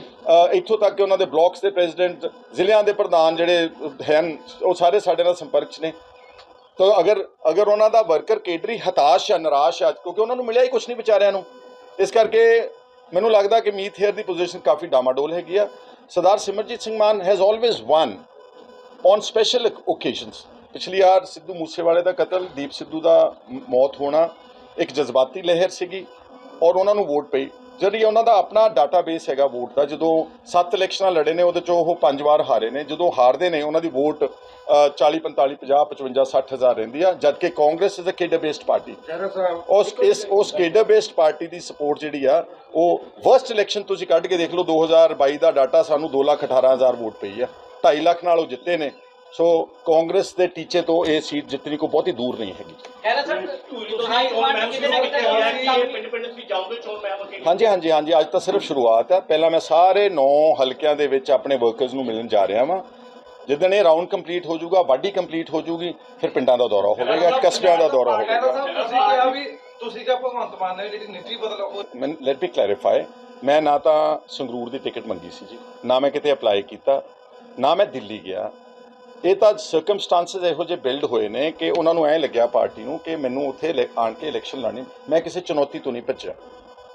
ਇੱਥੋਂ ਤੱਕ ਕਿ ਉਹਨਾਂ ਦੇ ਬਲਾਕਸ ਦੇ ਪ੍ਰੈਜ਼ੀਡੈਂਟ ਜ਼ਿਲ੍ਹਿਆਂ ਦੇ ਪ੍ਰਧਾਨ ਜਿਹੜੇ ਹਨ, ਉਹ ਸਾਰੇ ਸਾਡੇ ਨਾਲ ਸੰਪਰਕ 'ਚ ਨੇ। ਤਾਂ ਅਗਰ ਅਗਰ ਉਹਨਾਂ ਦਾ ਵਰਕਰ ਕੇਡਰੀ ਹਤਾਸ਼ ਹੈ ਨਿਰਾਸ਼ ਹੈ ਕਿਉਂਕਿ ਉਹਨਾਂ ਨੂੰ ਮਿਲਿਆ ਹੀ ਕੁਝ ਨਹੀਂ ਵਿਚਾਰਿਆਂ ਨੂੰ। ਇਸ ਕਰਕੇ ਮੈਨੂੰ ਲੱਗਦਾ ਕਿ ਮੀਤ ਹੇਅਰ ਦੀ ਪੋਜੀਸ਼ਨ ਕਾਫੀ ਡਾਮਾਡੋਲ ਹੈਗੀ ਆ। Sardar Simranjit Singh Mann has always won on special occasions ਪਿਛਲੀ ਵਾਰ ਸਿੱਧੂ ਮੂਸੇਵਾਲੇ ਦਾ ਕਤਲ ਦੀਪ ਸਿੱਧੂ ਦਾ ਮੌਤ ਹੋਣਾ ਇੱਕ ਜਜ਼ਬਾਤੀ ਲਹਿਰ ਸੀਗੀ ਔਰ ਉਹਨਾਂ ਨੂੰ ਵੋਟ ਪਈ। ਜਿਹੜੀ ਉਹਨਾਂ ਦਾ ਆਪਣਾ ਡਾਟਾਬੇਸ ਹੈਗਾ ਵੋਟ ਦਾ ਜਦੋਂ ਸੱਤ ਇਲੈਕਸ਼ਨਾਂ ਲੜੇ ਨੇ ਉਹਦੇ ਚੋਂ ਉਹ ਪੰਜ ਵਾਰ ਹਾਰੇ ਨੇ। ਜਦੋਂ ਹਾਰਦੇ ਨੇ ਉਹਨਾਂ ਦੀ ਵੋਟ ਅ, 40 45 50 55 60 ਹਜ਼ਾਰ ਰਹਿੰਦੀ ਆ ਜਦਕਿ Congress is a cadre based party ਉਸ ਇਸ ਉਸ ਕੇਡਰ ਬੇਸਡ ਪਾਰਟੀ ਦੀ ਸਪੋਰਟ ਜਿਹੜੀ ਆ ਉਹ ਵਰਸਟ ਇਲੈਕਸ਼ਨ ਤੁਸੀਂ ਕੱਢ ਕੇ ਦੇਖ ਲਓ 2022 ਦਾ ਡਾਟਾ ਸਾਨੂੰ 2 ਲੱਖ 18 ਹਜ਼ਾਰ ਵੋਟ ਪਈ ਆ। 2.5 ਲੱਖ ਨਾਲ ਉਹ ਜਿੱਤੇ ਨੇ। ਸੋ ਕਾਂਗਰਸ ਦੇ ਟੀਚੇ ਤੋਂ ਇਹ ਸੀਟ ਜਿੱਤਣੀ ਕੋਈ ਬਹੁਤੀ ਦੂਰ ਨਹੀਂ ਹੈਗੀ। ਨਾ ਕਿ ਹਾਂਜੀ ਹਾਂਜੀ ਹਾਂਜੀ ਅੱਜ ਤਾਂ ਸਿਰਫ ਸ਼ੁਰੂਆਤ ਹੈ ਪਹਿਲਾਂ ਮੈਂ ਸਾਰੇ 9 ਹਲਕਿਆਂ ਦੇ ਵਿੱਚ ਆਪਣੇ ਵਰਕਰਸ ਨੂੰ ਮਿਲਣ ਜਾ ਰਿਹਾ ਵਾਂ। ਜਿੱਦਣ ਇਹ ਰਾਉਂਡ ਕੰਪਲੀਟ ਹੋ ਜਾਊਗਾ ਵਾਢੀ ਕੰਪਲੀਟ ਹੋ ਜਾਊਗੀ ਫਿਰ ਪਿੰਡਾਂ ਦਾ ਦੌਰਾ ਹੋਵੇਗਾ ਕਸਬਿਆਂ ਦਾ ਦੌਰਾ ਹੋਵੇਗਾ। ਤੁਸੀਂ ਕਿਹਾ ਵੀ ਤੁਸੀਂ ਕਿਹਾ ਭਗਵੰਤ ਮਾਨ ਨੇ ਜਿਹੜੀ ਨੀਤੀ ਬਦਲ ਉਹ ਮੈਂ ਲੈਟ ਮੀ ਕਲੈਰੀਫਾਈ ਮੈਂ ਨਾ ਤਾਂ ਸੰਗਰੂਰ ਦੀ ਟਿਕਟ ਮੰਗੀ ਸੀ ਜੀ ਨਾ ਮੈਂ ਕਿਤੇ ਅਪਲਾਈ ਕੀਤਾ ਨਾ ਮੈਂ ਦਿੱਲੀ ਗਿਆ ਇਹ ਤਾਂ ਸਰਕਮਸਟੈਂਸਸ ਇਹੋ ਜਿਹੇ ਬਿਲਡ ਹੋਏ ਨੇ ਕਿ ਉਹਨਾਂ ਨੂੰ ਐ ਲੱਗਿਆ ਪਾਰਟੀ ਨੂੰ ਕਿ ਮੈਨੂੰ ਉੱਥੇ ਆਣ ਕੇ ਇਲੈਕਸ਼ਨ ਲੜਨੀ ਮੈਂ ਕਿਸੇ ਚੁਣੌਤੀ ਤੋਂ ਨਹੀਂ ਭੱਜਿਆ।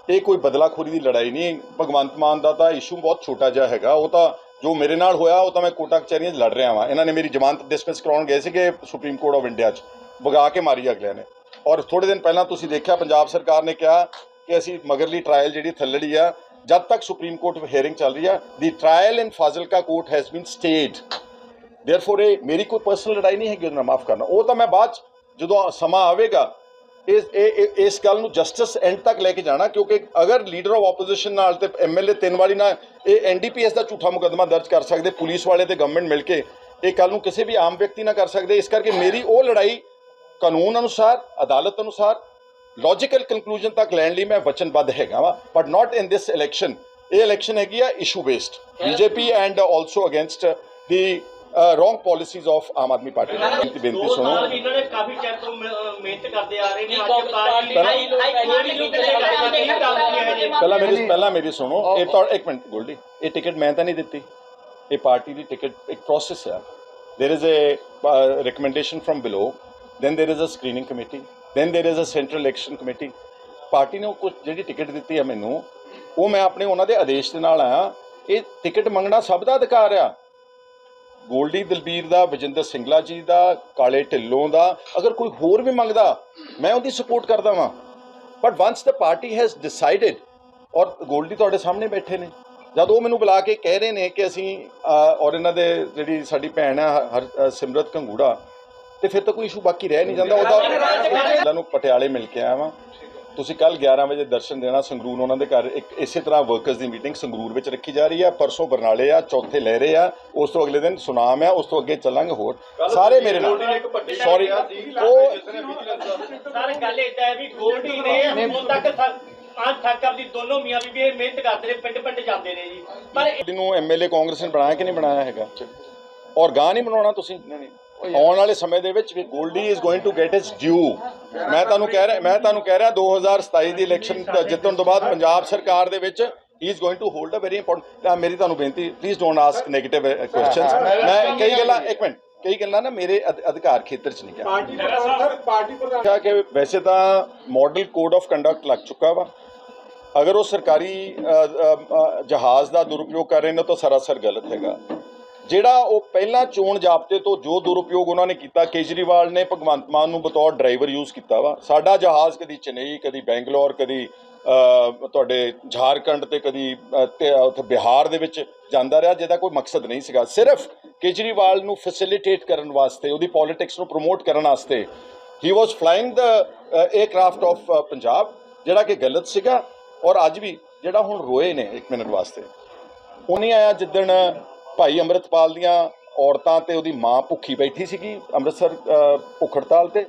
ਇਹ ਕੋਈ ਬਦਲਾਖੋਰੀ ਦੀ ਲੜਾਈ ਨਹੀਂ, ਭਗਵੰਤ ਮਾਨ ਦਾ ਤਾਂ ਇਸ਼ੂ ਬਹੁਤ ਛੋਟਾ ਜਿਹਾ ਹੈਗਾ। ਉਹ ਤਾਂ ਜੋ ਮੇਰੇ ਨਾਲ ਹੋਇਆ, ਉਹ ਤਾਂ ਮੈਂ ਕੋਟਾ ਕਚਹਿਰੀਆਂ 'ਚ ਲੜ ਰਿਹਾ ਵਾਂ। ਇਹਨਾਂ ਨੇ ਮੇਰੀ ਜ਼ਮਾਨਤ ਡਿਸਮਿਸ ਕਰਾਉਣ ਗਏ ਸੀਗੇ ਸੁਪਰੀਮ ਕੋਰਟ ਆਫ ਇੰਡੀਆ 'ਚ। ਵਗਾ ਕੇ ਮਾਰੀ ਅਗਲਿਆਂ ਨੇ। ਔਰ ਥੋੜੇ ਦਿਨ ਪਹਿਲਾਂ ਤੁਸੀਂ ਦੇਖਿਆ ਪੰਜਾਬ ਸਰਕਾਰ ਨੇ ਕਿਹਾ ਕਿ ਅਸੀਂ ਮਗਰਲੀ ਟ੍ਰਾਇਲ ਜਿਹੜੀ ਥੱਲੜੀ ਆ, ਜਦ ਤੱਕ ਸੁਪਰੀਮ ਕੋਰਟ ਹੀਅਰਿੰਗ ਚੱਲ ਰਹੀ ਆ the trial in Fazilka court has been stayed therefore ਇਹ ਮੇਰੀ ਕੋਈ ਪਰਸਨਲ ਲੜਾਈ ਨਹੀਂ ਹੈਗੀ ਉਹਨਾਂ ਮਾਫ ਕਰਨਾ। ਉਹ ਤਾਂ ਮੈਂ ਬਾਅਦ ਜਦੋਂ ਸਮਾਂ ਆਵੇਗਾ ਇਸ ਇਸ ਗੱਲ ਨੂੰ ਜਸਟਿਸ ਐਂਡ ਤੱਕ ਲੈ ਕੇ ਜਾਣਾ ਕਿਉਂਕਿ ਅਗਰ ਲੀਡਰ ਆਫ ਆਪੋਜੀਸ਼ਨ ਨਾਲ ਤੇ ਐਮਐਲਏ ਤਿੰਨ ਵਾਲੀ ਨਾਲ ਇਹ ਐਨਡੀਪੀਐਸ ਦਾ ਝੂਠਾ ਮੁਕੱਦਮਾ ਦਰਜ ਕਰ ਸਕਦੇ ਪੁਲਿਸ ਵਾਲੇ ਤੇ ਗਵਰਨਮੈਂਟ ਮਿਲ ਕੇ ਇਹ ਕੱਲ ਨੂੰ ਕਿਸੇ ਵੀ ਆਮ ਵਿਅਕਤੀ ਨਾਲ ਕਰ ਸਕਦੇ ਇਸ ਕਰਕੇ ਮੇਰੀ ਉਹ ਲੜਾਈ ਕਾਨੂੰਨ ਅਨੁਸਾਰ ਅਦਾਲਤ ਅਨੁਸਾਰ ਲੌਜੀਕਲ ਕਨਕਲੂਜਨ ਤੱਕ ਲੈਣ ਲਈ ਮੈਂ ਵਚਨਬੱਧ ਹੈਗਾ ਵਾ but not in this election ਇਹ ਇਲੈਕਸ਼ਨ ਹੈਗੀ ਆ issue based BJP and also against the wrong policies of Aam Aadmi party ਦੀ ਬੇਨਤੀ ਸੁਣੋ। ਇਹਨਾਂ ਨੇ ਕਾਫੀ ਚਿਰ ਤੋਂ ਮਿਹਨਤ ਕਰਦੇ ਆ ਰਹੇ ਨੇ। ਅੱਜ ਪਾਰਟੀ ਪਹਿਲਾਂ ਮੇਰੀ ਪਹਿਲਾਂ ਮੇਰੀ ਸੁਣੋ। ਇਹ ਤਾਂ ਇੱਕ ਮਿੰਟ ਗੋਲਡੀ। ਇਹ ਟਿਕਟ ਮੈਂ ਤਾਂ ਨਹੀਂ ਦਿੱਤੀ। ਇਹ ਪਾਰਟੀ ਦੀ ਟਿਕਟ ਇੱਕ ਪ੍ਰੋਸੈਸ ਹੈ। There is a uh, recommendation below then then there is screening committee then then there is central election committee party ਨੇ ਕੁਝ ਜਿਹੜੀ ਟਿਕਟ ਦਿੱਤੀ ਹੈ ਮੈਨੂੰ ਉਹ ਮੈਂ ਆਪਣੇ ਉਹਨਾਂ ਦੇ ਆਦੇਸ਼ ਦੇ ਨਾਲ ਆਇਆ। ਇਹ ਟਿਕਟ ਮੰਗਣਾ ਸਭ ਦਾ ਅਧਿਕਾਰ ਆ। ਗੋਲਡੀ ਦਲਬੀਰ ਦਾ ਵਿਜੇਂਦਰ ਸਿੰਗਲਾ ਜੀ ਦਾ ਕਾਲੇ ਢਿੱਲੋਂ ਦਾ ਅਗਰ ਕੋਈ ਹੋਰ ਵੀ ਮੰਗਦਾ ਮੈਂ ਉਹਦੀ ਸਪੋਰਟ ਕਰਦਾ ਵਾਂ। But once the party has decided ਔਰ ਗੋਲਡੀ ਤੁਹਾਡੇ ਸਾਹਮਣੇ ਬੈਠੇ ਨੇ ਜਦ ਉਹ ਮੈਨੂੰ ਬੁਲਾ ਕੇ ਕਹਿ ਰਹੇ ਨੇ ਕਿ ਅਸੀਂ ਔਰ ਇਹਨਾਂ ਦੇ ਜਿਹੜੀ ਸਾਡੀ ਭੈਣ ਹੈ ਸਿਮਰਤ ਕੰਗੂੜਾ ਤੇ ਫਿਰ ਤਾਂ ਕੋਈ ਇਸ਼ੂ ਬਾਕੀ ਰਹਿ ਨਹੀਂ ਜਾਂਦਾ ਉਹਦਾ ਨੂੰ ਪਟਿਆਲੇ ਮਿਲ ਕੇ ਆਇਆ ਵਾਂ। ਤੁਸੀਂ ਕੱਲ 11 ਵਜੇ ਦਰਸ਼ਨ ਦੇਣਾ ਸੰਗਰੂਰ ਉਹਨਾਂ ਦੇ ਘਰ। ਇੱਕ ਇਸੇ ਤਰ੍ਹਾਂ ਵਰਕਰਸ ਦੀ ਮੀਟਿੰਗ ਸੰਗਰੂਰ ਵਿੱਚ ਰੱਖੀ ਜਾ ਰਹੀ ਹੈ ਪਰਸੋਂ ਬਰਨਾਲੇ ਆ ਚੌਥੇ ਲਹਿਰੇ ਆ। ਉਸ ਤੋਂ ਅਗਲੇ ਦਿਨ ਸੁਨਾਮ ਆ ਉਸ ਤੋਂ ਅੱਗੇ ਚੱਲਾਂਗੇ ਹੋਰ। ਸਾਰੇ ਮੇਰੇ ਨਾਲ। ਸੌਰੀ ਉਹ ਸਰ ਗੱਲ ਏਦਾਂ ਹੈ ਵੀ ਗੋਲਡੀ ਨੇ ਹੁਣ ਤੱਕ ਅੱਜ ਤੱਕ ਆਪਣੀ ਦੋਨੋਂ ਮੀਆਂ ਬੀਬੀ ਇਹ ਮਿਹਨਤ ਕਰਦੇ ਨੇ ਪਿੰਡ ਪਿੰਡ ਜਾਂਦੇ ਨੇ ਜੀ। ਪਰ ਨੂੰ ਐਮਐਲਏ ਕਾਂਗਰਸ ਨੇ ਬਣਾਇਆ ਕਿ ਨਹੀਂ ਬਣਾਇਆ ਹੈਗਾ? ਔਰ ਗਾਂ ਨਹੀਂ ਬਣਾਉਣਾ ਤੁਸੀਂ? ਆਉਣ ਵਾਲੇ ਸਮੇਂ ਦੇ ਵਿੱਚ ਵੀ Goldy is going to get his due ਮੈਂ ਤੁਹਾਨੂੰ ਕਹਿ ਰਿਹਾ ਮੈਂ ਤੁਹਾਨੂੰ ਕਹਿ ਰਿਹਾ 2027 ਦੀ ਇਲੈਕਸ਼ਨ ਜਿੱਤਣ ਤੋਂ ਬਾਅਦ ਪੰਜਾਬ ਸਰਕਾਰ ਦੇ ਵਿੱਚ he is going to hold a very important ਮੇਰੀ ਤੁਹਾਨੂੰ ਬੇਨਤੀ please don't ask negative questions ਮੈਂ ਕਈ ਗੱਲਾਂ ਇੱਕ ਮਿੰਟ। ਕਈ ਗੱਲਾਂ ਨਾ ਮੇਰੇ ਅਧ- ਅਧਿਕਾਰ ਖੇਤਰ ਚ ਨਹੀਂ ਗਿਆ ਪਾਰਟੀ ਪ੍ਰਧਾਨ ਪਾਰਟੀ ਪ੍ਰਧਾਨ ਕਿ ਵੈਸੇ ਤਾਂ ਮਾਡਲ ਕੋਡ ਆਫ ਕੰਡਕਟ ਲੱਗ ਚੁੱਕਾ ਵਾ। ਅਗਰ ਉਹ ਸਰਕਾਰੀ ਜਹਾਜ਼ ਦਾ ਦੁਰਉਪਯੋਗ ਕਰ ਰਹੇ ਨੇ ਤਾਂ ਸਰਾਸਰ ਗਲਤ ਹੈਗਾ। ਜਿਹੜਾ ਉਹ ਪਹਿਲਾਂ ਚੋਣ ਜਾਬਤੇ ਤੋਂ ਜੋ ਦੁਰਉਪਯੋਗ ਉਹਨਾਂ ਨੇ ਕੀਤਾ, ਕੇਜਰੀਵਾਲ ਨੇ ਭਗਵੰਤ ਮਾਨ ਨੂੰ ਬਤੌਰ ਡਰਾਈਵਰ ਯੂਜ਼ ਕੀਤਾ ਵਾ। ਸਾਡਾ ਜਹਾਜ਼ ਕਦੀ ਚੇਨਈ, ਕਦੀ ਬੈਂਗਲੌਰ, ਕਦੀ ਤੁਹਾਡੇ ਝਾਰਖੰਡ ਤੇ ਕਦੀ ਉੱਥੇ ਬਿਹਾਰ ਦੇ ਵਿੱਚ ਜਾਂਦਾ ਰਿਹਾ, ਜਿਹਦਾ ਕੋਈ ਮਕਸਦ ਨਹੀਂ ਸੀਗਾ। ਸਿਰਫ ਕੇਜਰੀਵਾਲ ਨੂੰ ਫੈਸਿਲਿਟੇਟ ਕਰਨ ਵਾਸਤੇ, ਉਹਦੀ ਪੋਲਿਟਿਕਸ ਨੂੰ ਪ੍ਰਮੋਟ ਕਰਨ ਵਾਸਤੇ ਹੀ was flying the aircraft of Punjab, ਜਿਹੜਾ ਕਿ ਗਲਤ ਸੀਗਾ। ਔਰ ਅੱਜ ਵੀ ਜਿਹੜਾ ਹੁਣ ਰੋਏ ਨੇ ਇੱਕ ਮਿੰਟ ਵਾਸਤੇ। ਉਹ ਨਹੀਂ ਆਇਆ ਜਿੱਦਣ ਭਾਈ ਅੰਮ੍ਰਿਤਪਾਲ ਦੀਆਂ ਔਰਤਾਂ ਤੇ ਉਹਦੀ ਮਾਂ ਭੁੱਖੀ ਬੈਠੀ ਸੀਗੀ ਅੰਮ੍ਰਿਤਸਰ ਅ, ਭੁੱਖ ਹੜਤਾਲ ਤੇ।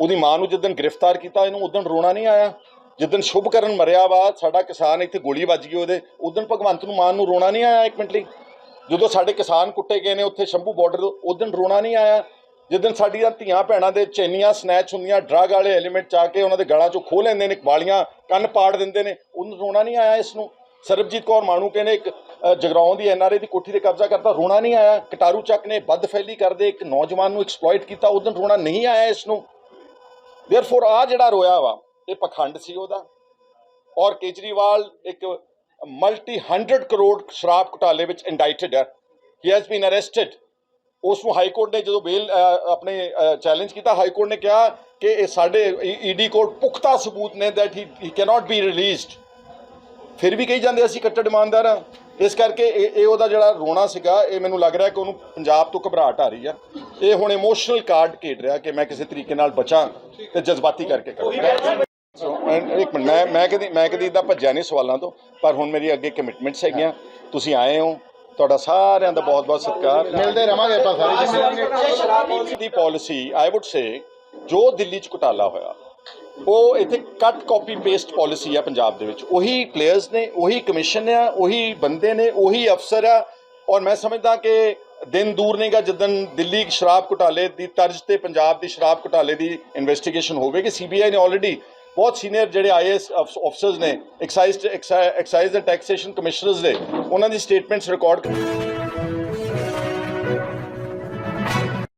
ਉਹਦੀ ਮਾਂ ਨੂੰ ਜਿੱਦਣ ਗ੍ਰਿਫਤਾਰ ਕੀਤਾ ਇਹਨੂੰ ਉਦੋਂ ਰੋਣਾ ਨਹੀਂ ਆਇਆ। ਜਿੱਦਣ ਸ਼ੁਭਕਰਨ ਮਰਿਆ ਵਾ ਸਾਡਾ ਕਿਸਾਨ ਇੱਥੇ ਗੋਲੀ ਵੱਜ ਗਈ ਉਹਦੇ ਉਦੋਂ ਭਗਵੰਤ ਨੂੰ ਮਾਨ ਨੂੰ ਰੋਣਾ ਨਹੀਂ ਆਇਆ ਇੱਕ ਮਿੰਟ ਲਈ। ਜਦੋਂ ਸਾਡੇ ਕਿਸਾਨ ਕੁੱਟੇ ਗਏ ਨੇ ਉੱਥੇ ਸ਼ੰਭੂ ਬਾਰਡਰ ਉਦੋਂ ਰੋਣਾ ਨਹੀਂ ਆਇਆ। ਜਿੱਦਣ ਸਾਡੀਆਂ ਧੀਆਂ ਭੈਣਾਂ ਦੇ ਚੈਨੀਆਂ ਸਨੈਚ ਹੁੰਦੀਆਂ ਡਰੱਗ ਵਾਲੇ ਐਲੀਮੈਂਟ ਚਾ ਕੇ ਉਹਨਾਂ ਦੇ ਗਲਾਂ ਚੋਂ ਖੋਹ ਲੈਂਦੇ ਨੇ ਵਾਲੀਆਂ ਕੰਨ ਪਾੜ ਦਿੰਦੇ ਨੇ ਉਹਨੂੰ ਰੋਣਾ ਨਹੀਂ ਆਇਆ ਇਸ ਨੂੰ। ਸਰਬਜੀਤ ਕੌਰ ਮਾਣੂ ਕਹਿੰਦੇ ਇੱਕ ਜਗਰਾਉਂ ਦੀ ਐਨਆਰਏ ਦੀ ਕੋਠੀ ਤੇ ਕਬਜ਼ਾ ਕਰਤਾ ਰੋਣਾ ਨਹੀਂ ਆਇਆ। ਕਟਾਰੂ ਚੱਕ ਨੇ ਬਦਫੈਲੀ ਕਰਦੇ ਇੱਕ ਨੌਜਵਾਨ ਨੂੰ ਐਕਸਪਲੋਇਟ ਕੀਤਾ। ਉਦੋਂ ਰੋਣਾ ਨਹੀਂ ਆਇਆ ਇਸ ਨੂੰ। ਦੇਅਰਫੋਰ ਆ ਜਿਹੜਾ ਰੋਇਆ ਵਾ, ਇਹ ਪਖੰਡ ਸੀ ਉਹਦਾ। ਔਰ ਕੇਜਰੀਵਾਲ ਇੱਕ ਮਲਟੀ 100 ਕਰੋੜ ਸ਼ਰਾਬ ਘੁਟਾਲੇ ਵਿੱਚ ਇੰਡਾਈਟਡ ਹੈ। ਹੀ ਹੈਜ਼ ਬੀਨ ਅਰੈਸਟਡ ਉਸ ਨੂੰ ਹਾਈ ਕੋਰਟ ਨੇ ਜਦੋਂ ਬੇਲ ਆਪਣੇ ਚੈਲੰਜ ਕੀਤਾ ਹਾਈ ਕੋਰਟ ਨੇ ਕਿਹਾ ਕਿ ਇਹ ਸਾਡੇ e-, ਈਡੀ ਕੋਲ ਪੁਖਤਾ ਸਬੂਤ ਨੇ that he he cannot be released ਫਿਰ ਵੀ ਕਹੀ ਜਾਂਦੇ ਅਸੀਂ ਕੱਟੜ ਇਮਾਨਦਾਰ ਆ ਇਸ ਕਰਕੇ ਇਹ ਇਹ ਉਹਦਾ ਜਿਹੜਾ ਰੋਣਾ ਸੀਗਾ ਇਹ ਮੈਨੂੰ ਲੱਗ ਰਿਹਾ ਕਿ ਉਹਨੂੰ ਪੰਜਾਬ ਤੋਂ ਘਬਰਾਹਟ ਆ ਰਹੀ ਆ। ਇਹ ਹੁਣ ਇਮੋਸ਼ਨਲ ਕਾਰਡ ਖੇਡ ਰਿਹਾ ਕਿ ਮੈਂ ਕਿਸੇ ਤਰੀਕੇ ਨਾਲ ਬਚਾਂ ਤੇ ਜਜ਼ਬਾਤੀ ਕਰਕੇ ਕਰਾਂ। ਸੋ, ਇੱਕ ਮਿੰਟ ਮੈਂ ਮੈਂ ਕਦੀ ਮੈਂ ਕਦੀ ਇਦਾਂ ਭੱਜਿਆ ਨਹੀਂ ਸਵਾਲਾਂ ਤੋਂ ਪਰ ਹੁਣ ਮੇਰੀ ਅੱਗੇ ਕਮਿਟਮੈਂਟਸ ਹੈਗੀਆਂ। ਤੁਸੀਂ ਆਏ ਹੋ ਤੁਹਾਡਾ ਸਾਰਿਆਂ ਦਾ ਬਹੁਤ ਬਹੁਤ ਸਤਿਕਾਰ। ਮਿਲਦੇ ਰਵਾਂਗੇ ਆਪਾਂ ਸਾਰੇ। ਦੀ ਪਾਲਿਸੀ ਆਈ ਊਡ ਸੇ ਜੋ ਦਿੱਲੀ ਚ ਘੁਟਾਲਾ ਹੋਇਆ ਉਹ ਇੱਥੇ ਕੱਟ ਕਾਪੀ ਪੇਸਟ ਪਾਲਿਸੀ ਆ ਪੰਜਾਬ ਦੇ ਵਿੱਚ। ਉਹੀ ਪਲੇਅਰਸ ਨੇ, ਉਹੀ ਕਮਿਸ਼ਨ ਆ, ਉਹੀ ਬੰਦੇ ਨੇ, ਉਹੀ ਅਫਸਰ ਆ। ਔਰ ਮੈਂ ਸਮਝਦਾ ਕਿ ਦਿਨ ਦੂਰ ਨਹੀਂਗਾ ਜਿੱਦਣ ਦਿੱਲੀ ਸ਼ਰਾਬ ਘੁਟਾਲੇ ਦੀ ਤਰਜ਼ ਤੇ ਪੰਜਾਬ ਦੀ ਸ਼ਰਾਬ ਘੁਟਾਲੇ ਦੀ ਇਨਵੈਸਟੀਗੇਸ਼ਨ ਹੋਵੇਗੀ ਸੀਬੀਆਈ ਨੇ ਆਲਰੇਡੀ ਬਹੁਤ ਸੀਨੀਅਰ ਜਿਹੜੇ ਆਈਐਸ ਅਫਸਰਸ ਨੇ excise excise and taxation commissioners ਨੇ ਉਹਨਾਂ ਦੀ ਸਟੇਟਮੈਂਟਸ ਰਿਕਾਰਡ